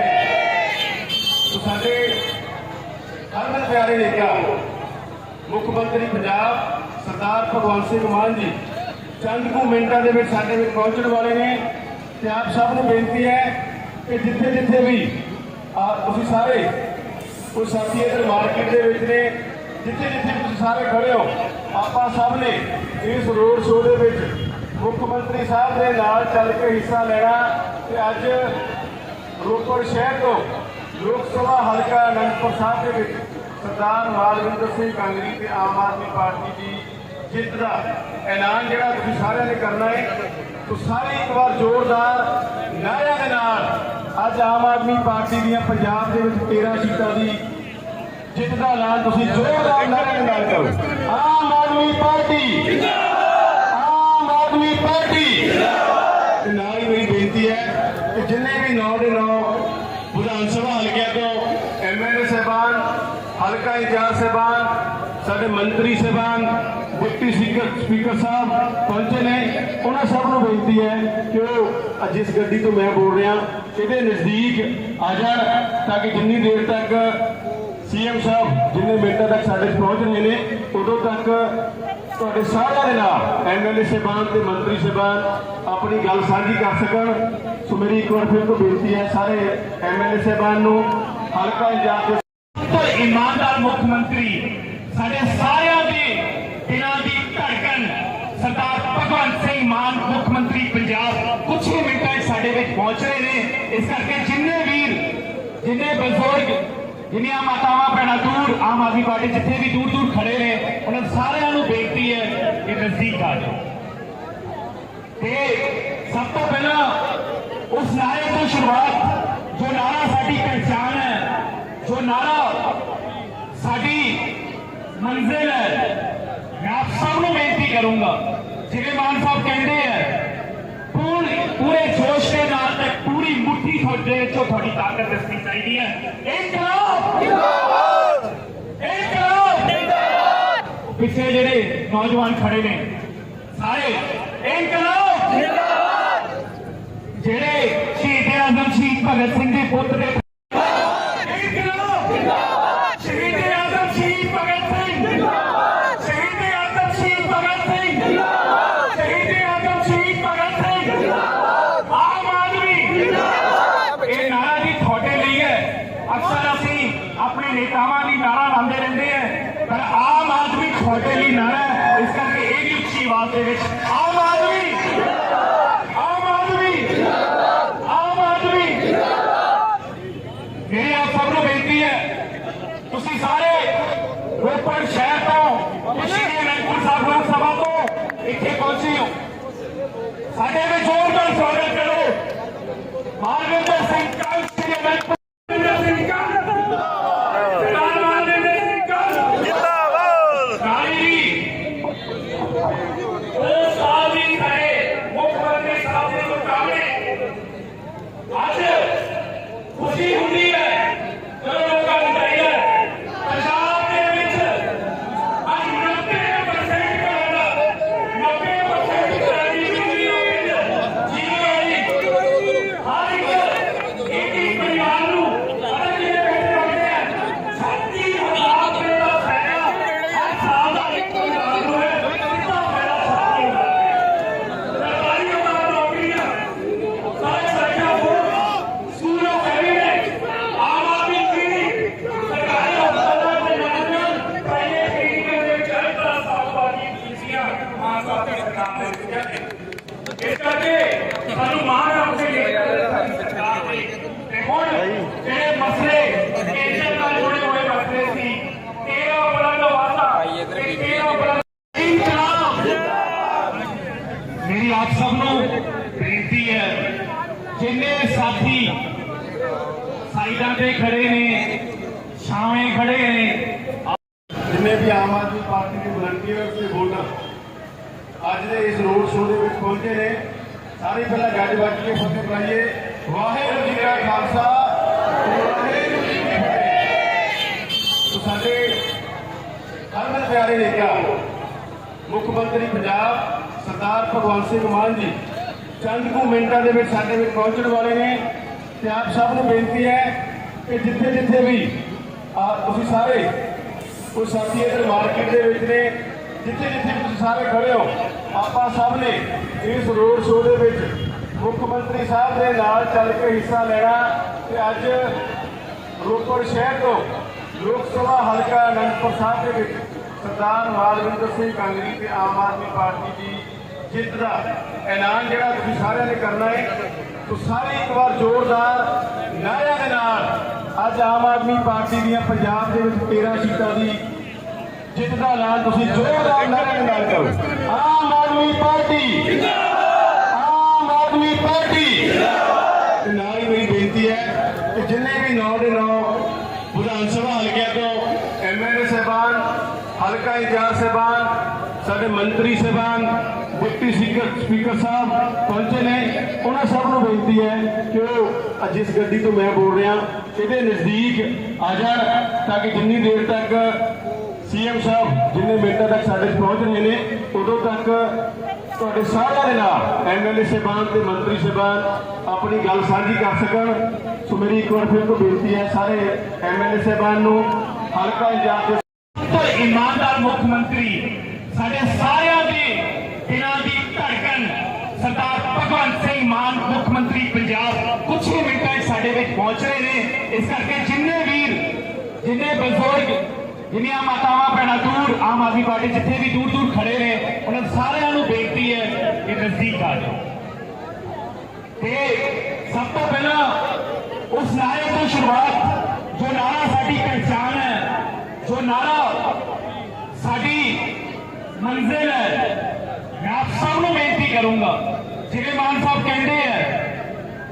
[SPEAKER 1] ਸਾਡੇ ਹਰਮਨ ਪਿਆਰੇ ਨੇਤਾ, ਮੁੱਖ ਮੰਤਰੀ ਪੰਜਾਬ, ਸਰਦਾਰ ਭਗਵੰਤ ਸਿੰਘ ਮਾਨ ਜੀ, ਚੰਦ ਕੁ ਮਿੰਟਾਂ ਦੇ ਵਿੱਚ ਸਾਡੇ ਵਿੱਚ ਪਹੁੰਚਣ ਵਾਲੇ ਨੇ। ਤੇ ਆਪ ਸਭ ਨੂੰ ਬੇਨਤੀ ਹੈ ਕਿ ਜਿੱਥੇ ਜਿੱਥੇ ਵੀ ਆ ਤੁਸੀਂ ਸਾਰੇ ਕੋਈ ਸਾਥੀ ਇੱਧਰ ਮਾਰਕੀਟ ਦੇ ਵਿੱਚ ਨੇ, ਜਿੱਥੇ ਜਿੱਥੇ ਤੁਸੀਂ ਸਾਰੇ ਖੜੇ ਹੋ, ਆਪਾਂ ਸਭ ਨੇ ਇਸ ਰੋਡ ਸ਼ੋਅ ਦੇ ਵਿੱਚ ਮੁੱਖ ਮੰਤਰੀ ਸਾਹਿਬ ਦੇ ਨਾਲ ਚੱਲ ਕੇ ਹਿੱਸਾ ਲੈਣਾ ਤੇ ਅੱਜ ਰੋਪੜ ਸ਼ਹਿਰ ਤੋਂ ਲੋਕ ਸਭਾ ਹਲਕਾ ਅਨੰਦਪੁਰ ਸਾਹਿਬ ਦੇ ਵਿੱਚ ਸਰਦਾਰ ਮਾਲਵਿੰਦਰ ਸਿੰਘ ਕਾਂਗਰੀ ਤੇ ਆਮ ਆਦਮੀ ਪਾਰਟੀ ਦੀ ਜਿੱਤ ਦਾ ਐਲਾਨ ਜਿਹੜਾ ਤੁਸੀਂ ਸਾਰਿਆਂ ਨੇ ਕਰਨਾ ਹੈ। ਤੋ ਸਾਰੇ ਇੱਕ ਵਾਰ ਜ਼ੋਰਦਾਰ ਨਾਰਿਆਂ ਦੇ ਨਾਲ ਅੱਜ ਆਮ ਆਦਮੀ ਪਾਰਟੀ ਦੀਆਂ ਪੰਜਾਬ ਦੇ ਵਿੱਚ 13 ਸੀਟਾਂ ਦੀ ਜਿੱਤ ਦਾ ਐਲਾਨ ਤੁਸੀਂ ਜ਼ੋਰਦਾਰ ਨਾਅਰੇ ਨਾਲ ਕਰੋ। Aam Aadmi Party, Aam Aadmi Party. ਤੇ ਨਾਲ ਹੀ ਮੇਰੀ ਬੇਨਤੀ ਹੈ ਕਿ ਜਿੰਨੇ ਵੀ ਨੌ ਦੇ ਨੌ ਵਿਧਾਨ ਸਭਾ ਹਲਕਿਆਂ ਤੋਂ ਐਮਐਲਏ ਸਾਹਿਬਾਨ, ਹਲਕਾ ਇੰਚਾਰਜ ਸਾਹਿਬਾਨ, ਸਾਡੇ ਮੰਤਰੀ ਸਾਹਿਬਾਨ, ਡਿਪਟੀ ਸਪੀਕਰ ਸਪੀਕਰ ਸਾਹਿਬ ਪਹੁੰਚੇ ਨੇ, ਉਹਨਾਂ ਸਭ ਨੂੰ ਬੇਨਤੀ ਹੈ ਕਿ ਉਹ ਅੱਜ ਜਿਸ ਗੱਡੀ ਤੋਂ ਮੈਂ ਬੋਲ ਰਿਹਾ, ਇਹਦੇ ਨਜ਼ਦੀਕ ਆ ਜਾਣ ਤਾਂ ਕਿ ਜਿੰਨੀ ਦੇਰ ਤੱਕ ਸੀਐਮ ਸਾਹਿਬ, ਜਿੰਨੇ ਮਿੰਟਾਂ ਤੱਕ ਸਾਡੇ ਪਹੁੰਚ ਰਹੇ ਨੇ, ਉਦੋਂ ਤੱਕ ਤੁਹਾਡੇ ਸਾਰਿਆਂ ਦੇ ਨਾਲ ਐਮਐਲਏ ਸਾਹਿਬਾਨ ਤੇ ਮੰਤਰੀ ਸਾਹਿਬਾਨ ਆਪਣੀ ਗੱਲ ਸਾਂਝੀ ਕਰ ਸਕਣ। ਸੋ ਮੇਰੀ ਇੱਕ ਵਾਰ ਫਿਰ ਤੋਂ ਬੇਨਤੀ ਹੈ, ਸਾਰੇ ਐਮਐਲਏ ਸਾਹਿਬਾਨ ਨੂੰ ਹਲਕਾ ਇੰਚਾਰਜ
[SPEAKER 2] ਤੋਂ ਇਮਾਨਦਾਰ ਮੁੱਖ ਮੰਤਰੀ, ਸਾਡੇ ਸਾਰਿਆਂ ਦੇ ਦਿਲਾਂ ਦੀ ਪਹੁੰਚ ਰਹੇ ਨੇ, ਇਸ ਕਰਕੇ ਜਿੰਨੇ ਵੀਰ, ਜਿੰਨੇ ਬਜ਼ੁਰਗ, ਜਿੰਨੀਆਂ ਮਾਤਾਵਾਂ ਭੈਣਾਂ ਦੂਰ, ਆਮ ਆਦਮੀ ਪਾਰਟੀ ਜਿੱਥੇ ਵੀ ਦੂਰ ਦੂਰ ਖੜੇ ਨੇ, ਉਹਨਾਂ ਸਾਰਿਆਂ ਨੂੰ ਬੇਨਤੀ ਹੈ ਕਿ ਨਜ਼ਦੀਕ ਆ ਜਾਓ। ਤੇ ਸਭ ਤੋਂ ਪਹਿਲਾਂ ਉਸ ਨਾਰੇ ਤੋਂ ਸ਼ੁਰੂਆਤ, ਜੋ ਨਾਰਾ ਸਾਡੀ ਪਹਿਚਾਨ ਹੈ, ਜੋ ਨਾਰਾ ਸਾਡੀ ਮੰਜ਼ਿਲ ਹੈ, ਮੈਂ ਆਪ ਸਭ ਨੂੰ ਬੇਨਤੀ ਕਰੂੰਗਾ, ਜਿਵੇਂ ਮਾਨ ਸਾਹਿਬ ਕਹਿੰਦੇ ਆ ਪੂਰੇ ਪੂਰੇ ਜੋਸ਼ ਦੇ ਨਾਲ ਤੇ ਪੂਰੀ ਮੁੱਠੀ ਵਿੱਚੋਂ ਤੁਹਾਡੀ ਤਾਕਤ ਦੱਸਣੀ ਚਾਹੀਦੀ ਹੈ। ਇਨਕਲਾਬ ਜਿੰਦਾਬਾਦ ਇਨਕਲਾਬ ਜਿੰਦਾਬਾਦ ਪਿੱਛੇ ਜਿਹੜੇ ਨੌਜਵਾਨ ਖੜੇ ਨੇ, ਸਾਰੇ ਇਨਕਲਾਬ ਜਿੰਦਾਬਾਦ ਜਿਹੜੇ ਸ਼ਹੀਦ ਆਜ਼ਮ ਸ਼ਹੀਦ ਭਗਤ ਸਿੰਘ ਦੇ ਪੁੱਤ ਦੇ ਇਨਕਲਾਬ ਜਿੰਦਾਬਾਦ ਸ਼ਹੀਦ ਆਜ਼ਮ ਸ਼ਹੀਦ ਭਗਤ ਸਿੰਘ ਜਿੰਦਾਬਾਦ ਸ਼ਹੀਦ ਆਜ਼ਮ ਸ਼ਹੀਦ ਭਗਤ ਸਿੰਘ ਜਿੰਦਾਬਾਦ ਸ਼ਹੀਦ ਆਜ਼ਮ ਸ਼ਹੀਦ ਭਗਤ ਸਿੰਘ ਜਿੰਦਾਬਾਦ ਆਮ ਆਦਮੀ ਜਿੰਦਾਬਾਦ ਇਹ ਨਾਰਾ ਜੀ ਤੁਹਾਡੇ ਲਈ ਹੈ ਅਕਸਰ ਅਸੀਂ ਆਪਣੇ ਨੇਤਾਵਾਂ ਦੀ ਨਾਰਾ ਲਾਉਂਦੇ ਰਹਿੰਦੇ ਆ ਪਰ ਆਮ ਆਦਮੀ ਤੁਹਾਡੇ ਲਈ ਨਾਰਾ ਹੈ ਇਸ ਕਰਕੇ ਇਹ ਵੀ ਉੱਚੀ ਆਵਾਜ਼ ਦੇ ਵਿੱਚ ਆਮ ਆਦਮੀ ਆਮ ਆਦਮੀ ਆਮ ਆਦਮੀ ਮੇਰੀ ਆਪ ਸਭ ਨੂੰ ਬੇਨਤੀ ਹੈ ਤੁਸੀਂ ਸਾਰੇ ਰੋਪੜ ਸ਼ਹਿਰ ਤੋਂ ਸ਼੍ਰੀ ਅਨੰਦਪੁਰ ਸਾਹਿਬ ਲੋਕ ਸਭਾ ਤੋਂ ਇੱਥੇ ਪਹੁੰਚੇ ਹੋ। ਸਾਡੇ ਵਿੱਚ ਜ਼ੋਰਦਾਰ ਸਵਾਗਤ ਕਰੋ। ਮਾਨਵਿੰਦਰ ਸਿੰਘ ਕੰਗ ਸ਼੍ਰੀ ਅਨੰਦਪੁਰ ਮਾਨਵਿੰਦਰ ਸਿੰਘ ਕੰਗ ਸਰਦਾਰ ਮਾਨਵਿੰਦਰ ਸਿੰਘ ਕੰਗ
[SPEAKER 3] ਜਿੰਦਾਬਾਦ
[SPEAKER 2] ਰਾਣੀ ਜੀ ਉਹ ਸਾਲ ਵੀ ਖੜੇ ਮੁੱਖ ਮੰਤਰੀ ਸਾਹਿਬ ਦੇ ਮੁਕਾਬਲੇ ਅੱਜ ਖੁਸ਼ੀ ਹੁੰਦੀ ਹੈ ਜਦੋਂ ਲੋਕਾਂ ਨੂੰ ਚਾਹੀਦਾ ਹੈ ਪੰਜਾਬ ਦੇ ਵਿੱਚ ਅੱਜ 90% ਕਰਾਂਦਾ 90% ਕਰਾਂਦੀ ਜ਼ਰੂਰੀ ਹੋ ਗਈ ਹੈ ਜੀਵਨ ਵਾਲੀ ਹਰ ਇੱਕ ਇੱਕ ਇੱਕ ਪਰਿਵਾਰ ਨੂੰ ਅਗਰ ਜਿਹੜੇ ਬੈਠੇ ਹੋਏ ਆ ਸਾਡੀ ਹਜ਼ਾਰ ਰੁਪਏ ਦਾ ਫਾਇਦਾ ਹਰ ਸਾਲ ਦਾ ਇੱਕ ਪਰਿਵਾਰ ਨੂੰ ਹੈ ਕਿੰਨਾ ਫਾਇਦਾ ਸਾਡੀ ਸਰਕਾਰੀ ਅਮਰ ਨੌਕਰੀਆਂ ਸਾਰੇ ਸਰਕਾਰ ਹੋ ਸਕੂਲੋਂ ਕੈਬਨਿਟ ਆਮ ਆਦਮੀ ਪੀੜੀ ਸਰਕਾਰੀ ਹਸਪਤਾਲਾਂ ਦੇ ਮੈਨੇਜਰ ਪਹਿਲੇ ਪੀੜੀ ਦੇ ਵਿੱਚ ਹਰ ਤਰ੍ਹਾਂ ਸਾਹਬਾਨੀ ਕੁਰਸੀਆਂ ਮਾਨ ਸਾਹਿਬ ਦੀ ਸਰਕਾਰ ਦੇ ਦਿੱਤੀਆਂ ਨੇ ਇਸ ਕਰਕੇ ਸਾਨੂੰ ਮਾਣ ਆਪਣੇ ਲਈ ਸਰਕਾਰ ਦੇ ਤੇ ਹੁਣ ਜਿਹੜੇ ਮਸਲੇ ਕੇਂਦਰ ਨਾਲ ਜੁੜੇ ਹੋਏ ਮਸਲੇ ਸੀ 13 ਅਪ੍ਰੈਲ ਦਾ ਵਾਅਦਾ ਤੇ 13 ਅਪ੍ਰੈਲ ਇਨਕਲਾਬ ਮੇਰੀ ਆਪ ਸਭ ਨੂੰ ਬੇਨਤੀ ਹੈ ਜਿੰਨੇ ਸਾਥੀ ਸਾਈਡਾਂ ਤੇ ਖੜੇ ਨੇ ਛਾਵੇਂ ਖੜੇ ਨੇ
[SPEAKER 1] ਜਿੰਨੇ ਵੀ ਆਮ ਆਦਮੀ ਪਾਰਟੀ ਦੇ ਵਲੰਟੀਅਰ ਤੇ ਵੋਟਰ ਅੱਜ ਦੇ ਇਸ ਰੋਡ ਸ਼ੋਅ ਦੇ ਵਿੱਚ ਪਹੁੰਚੇ ਨੇ ਸਾਰੇ ਪਹਿਲਾਂ ਗੱਜ ਵੱਜ ਕੇ ਫਤਿਹ ਬੁਲਾਈਏ ਵਾਹਿਗੁਰੂ ਜੀ ਕਾ ਖਾਲਸਾ ਵਾਹਿਗੁਰੂ ਜੀ ਕੀ ਫਤਿਹ ਸੋ ਸਾਡੇ ਹਰਮਨ ਮੁੱਖ ਮੰਤਰੀ ਪੰਜਾਬ ਸਰਦਾਰ ਭਗਵੰਤ ਸਿੰਘ ਮਾਨ ਜੀ ਚੰਦ ਕੁ ਮਿੰਟਾਂ ਦੇ ਵਿੱਚ ਸਾਡੇ ਵਿੱਚ ਪਹੁੰਚਣ ਵਾਲੇ ਨੇ ਤੇ ਆਪ ਸਭ ਨੂੰ ਬੇਨਤੀ ਹੈ ਕਿ ਜਿੱਥੇ ਜਿੱਥੇ ਵੀ ਆ ਤੁਸੀਂ ਸਾਰੇ, ਕੋਈ ਸਾਥੀ ਇੱਧਰ ਮਾਰਕੀਟ ਦੇ ਵਿੱਚ ਨੇ, ਜਿੱਥੇ ਜਿੱਥੇ ਤੁਸੀਂ ਸਾਰੇ ਖੜੇ ਹੋ, ਆਪਾਂ ਸਭ ਨੇ ਇਸ ਰੋਡ ਸ਼ੋਅ ਦੇ ਵਿੱਚ ਮੁੱਖ ਮੰਤਰੀ ਸਾਹਿਬ ਦੇ ਨਾਲ ਚੱਲ ਕੇ ਹਿੱਸਾ ਲੈਣਾ ਤੇ ਅੱਜ ਰੋਪੜ ਸ਼ਹਿਰ ਤੋਂ ਲੋਕ ਸਭਾ ਹਲਕਾ ਅਨੰਦਪੁਰ ਸਾਹਿਬ ਦੇ ਵਿੱਚ ਸਰਦਾਰ ਮਾਲਵਿੰਦਰ ਸਿੰਘ ਕਾਂਗਰੀ ਤੇ ਆਮ ਆਦਮੀ ਪਾਰਟੀ ਦੀ ਜਿੱਤ ਦਾ ਐਲਾਨ ਜਿਹੜਾ ਤੁਸੀਂ ਸਾਰਿਆਂ ਨੇ ਕਰਨਾ ਹੈ, ਤੋ ਸਾਰੇ ਇੱਕ ਵਾਰ ਜ਼ੋਰਦਾਰ ਨਾਅਰਿਆਂ ਦੇ ਨਾਲ ਅੱਜ ਆਮ ਆਦਮੀ ਪਾਰਟੀ ਦੀਆਂ ਪੰਜਾਬ ਦੇ ਵਿੱਚ 13 ਸੀਟਾਂ ਦੀ ਜਿੱਤ ਦਾ ਐਲਾਨ ਤੁਸੀਂ ਜ਼ੋਰਦਾਰ ਨਾਅਰਿਆਂ ਦੇ ਨਾਲ ਕਰੋ। ਆਮ ਆਦਮੀ ਪਾਰਟੀ ਜਿੰਦਾਬਾਦ ਆਮ ਆਦਮੀ ਪਾਰਟੀ। ਜਿੰਦਾਬਾਦ ਨਾਲ ਹੀ ਮੇਰੀ ਬੇਨਤੀ ਹੈ ਕਿ ਜਿੰਨੇ ਵੀ ਨੌ ਦੇ ਨੌ ਵਿਧਾਨ ਸਭਾ ਹਲਕਿਆਂ ਤੋਂ ਐਮਐਲਏ ਸਾਹਿਬਾਨ ਹਲਕਾ ਇੰਚਾਰਜ ਸਾਹਿਬਾਨ, ਸਾਡੇ ਮੰਤਰੀ ਸਾਹਿਬਾਨ, ਡਿਪਟੀ ਸਪੀਕਰ ਸਪੀਕਰ ਸਾਹਿਬ ਪਹੁੰਚੇ ਨੇ। ਉਹਨਾਂ ਸਭ ਨੂੰ ਬੇਨਤੀ ਹੈ ਕਿ ਉਹ ਅੱਜ ਗੱਡੀ ਤੋਂ ਮੈਂ ਬੋਲ ਰਿਹਾ, ਇਹਦੇ ਨਜ਼ਦੀਕ ਆ ਜਾਣ ਤਾਂ ਕਿ ਜਿੰਨੀ ਦੇਰ ਤੱਕ ਸੀਐਮ ਸਾਹਿਬ ਜਿੰਨੇ ਮਿੰਟਾਂ ਤੱਕ ਸਾਡੇ ਪਹੁੰਚ ਰਹੇ ਨੇ, ਉਦੋਂ ਤੱਕ ਤੁਹਾਡੇ ਸਾਰਿਆਂ ਦੇ ਨਾਲ ਐਮਐਲਏ ਸਾਹਿਬਾਨ ਤੇ ਮੰਤਰੀ ਸਾਹਿਬਾਨ ਆਪਣੀ ਗੱਲ ਸਾਂਝੀ ਕਰ ਸਕਣ। ਸੋ ਮੇਰੀ ਇੱਕ ਵਾਰ ਫਿਰ ਤੋਂ ਬੇਨਤੀ ਹੈ ਸਾਰੇ ਐਮਐਲਏ ਸਾਹਿਬਾਨ ਨੂੰ, ਹਲਕਾ ਇੰਚਾਰਜ
[SPEAKER 2] ਤੋਂ ਇਮਾਨਦਾਰ ਮੁੱਖ ਮੰਤਰੀ ਸਾਡੇ ਸਾਰਿਆਂ ਦੇ ਦਿਨਾਂ ਦੀ ਧੜਕਣ ਸਰਦਾਰ ਭਗਵੰਤ ਸਿੰਘ ਮਾਨ ਮੁੱਖ ਮੰਤਰੀ ਪੰਜਾਬ ਕੁਝ ਹੀ ਮਿੰਟਾਂ 'ਚ ਸਾਡੇ ਵਿੱਚ ਪਹੁੰਚ ਰਹੇ ਨੇ। ਇਸ ਕਰਕੇ ਜਿੰਨੇ ਵੀਰ, ਜਿੰਨੇ ਬਜ਼ੁਰਗ, ਜਿੰਨੀਆਂ ਮਾਤਾਵਾਂ ਭੈਣਾਂ ਦੂਰ ਆਮ ਆਦਮੀ ਪਾਰਟੀ ਜਿੱਥੇ ਵੀ ਦੂਰ ਦੂਰ ਖੜੇ ਨੇ, ਉਹਨਾਂ ਸਾਰਿਆਂ ਨੂੰ ਬੇਨਤੀ ਹੈ ਕਿ ਨਜ਼ਦੀਕ ਆ ਜਾਓ। ਤੇ ਸਭ ਤੋਂ ਪਹਿਲਾਂ ਉਸ ਨਾਰੇ ਤੋਂ ਸ਼ੁਰੂਆਤ, ਜੋ ਨਾਰਾ ਸਾਡੀ ਪਹਿਚਾਨ ਹੈ, ਜੋ ਨਾਰਾ ਮੰਜ਼ਿਲ ਹੈ ਮੈਂ ਆਪ ਸਭ ਨੂੰ ਬੇਨਤੀ ਕਰੂੰਗਾ ਜਿਵੇਂ ਮਾਨ ਸਾਹਿਬ ਕਹਿੰਦੇ ਆ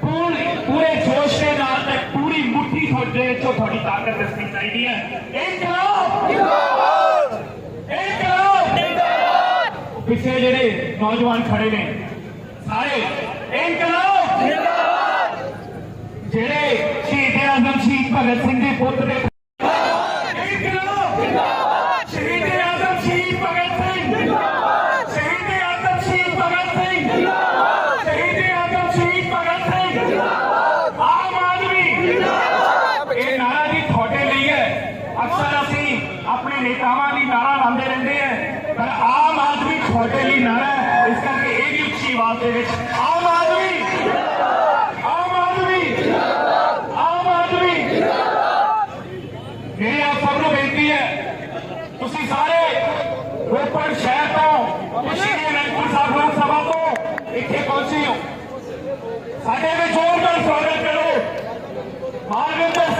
[SPEAKER 2] ਪੂਰੇ ਪੂਰੇ ਜੋਸ਼ ਦੇ ਨਾਲ ਤੇ ਪੂਰੀ ਮੁੱਠੀ ਤੁਹਾਡੇ ਵਿੱਚੋਂ ਤੁਹਾਡੀ ਤਾਕਤ ਦੱਸਣੀ ਚਾਹੀਦੀ ਹੈ ਇਨਕਲਾਬ ਜਿੰਦਾਬਾਦ ਇਨਕਲਾਬ ਜਿੰਦਾਬਾਦ ਪਿੱਛੇ ਜਿਹੜੇ ਨੌਜਵਾਨ ਖੜੇ ਨੇ ਸਾਰੇ ਇਨਕਲਾਬ ਜਿੰਦਾਬਾਦ ਜਿਹੜੇ ਸ਼ਹੀਦ ਆਜ਼ਮ ਸ਼ਹੀਦ ਭਗਤ ਸਿੰਘ ਦੇ ਪੁੱਤ ਦੇ ਇਨਕਲਾਬ ਜਿੰਦਾਬਾਦ ਸ਼ਹੀਦ ਆਜ਼ਮ ਸ਼ਹੀਦ ਭਗਤ ਸਿੰਘ ਜਿੰਦਾਬਾਦ ਸ਼ਹੀਦ ਆਜ਼ਮ ਸ਼ਹੀਦ ਭਗਤ ਸਿੰਘ ਜਿੰਦਾਬਾਦ ਸ਼ਹੀਦ ਆਜ਼ਮ ਸ਼ਹੀਦ ਭਗਤ ਸਿੰਘ ਜਿੰਦਾਬਾਦ ਆਮ ਆਦਮੀ ਜਿੰਦਾਬਾਦ ਇਹ ਨਾਰਾ ਜੀ ਤੁਹਾਡੇ ਲਈ ਹੈ ਅਕਸਰ ਅਸੀਂ ਆਪਣੇ ਨੇਤਾਵਾਂ ਲਈ ਨਾਰਾ ਲਾਉਂਦੇ ਰਹਿੰਦੇ ਆ ਪਰ ਆਮ ਆਦਮੀ ਤੁਹਾਡੇ ਲਈ ਨਾਰਾ ਹੈ। ਇਸ ਕਰਕੇ ਇਹ ਵੀ ਉੱਚੀ ਆਵਾਜ਼ ਦੇ ਵਿੱਚ, ਆਮ ਆਦਮੀ! ਆਮ ਆਦਮੀ! ਆਮ ਆਦਮੀ! ਮੇਰੀ ਆਪ ਸਭ ਨੂੰ ਬੇਨਤੀ ਹੈ, ਤੁਸੀਂ ਸਾਰੇ ਰੋਪੜ ਸ਼ਹਿਰ ਤੋਂ ਸ਼੍ਰੀ ਅਨੰਦਪੁਰ ਸਾਹਿਬ ਲੋਕ ਸਭਾ ਤੋਂ ਇੱਥੇ ਪਹੁੰਚੇ ਹੋ। ਸਾਡੇ ਵਿੱਚ ਜ਼ੋਰਦਾਰ ਸਵਾਗਤ ਕਰੋ। ਮਾਨਵਿੰਦਰ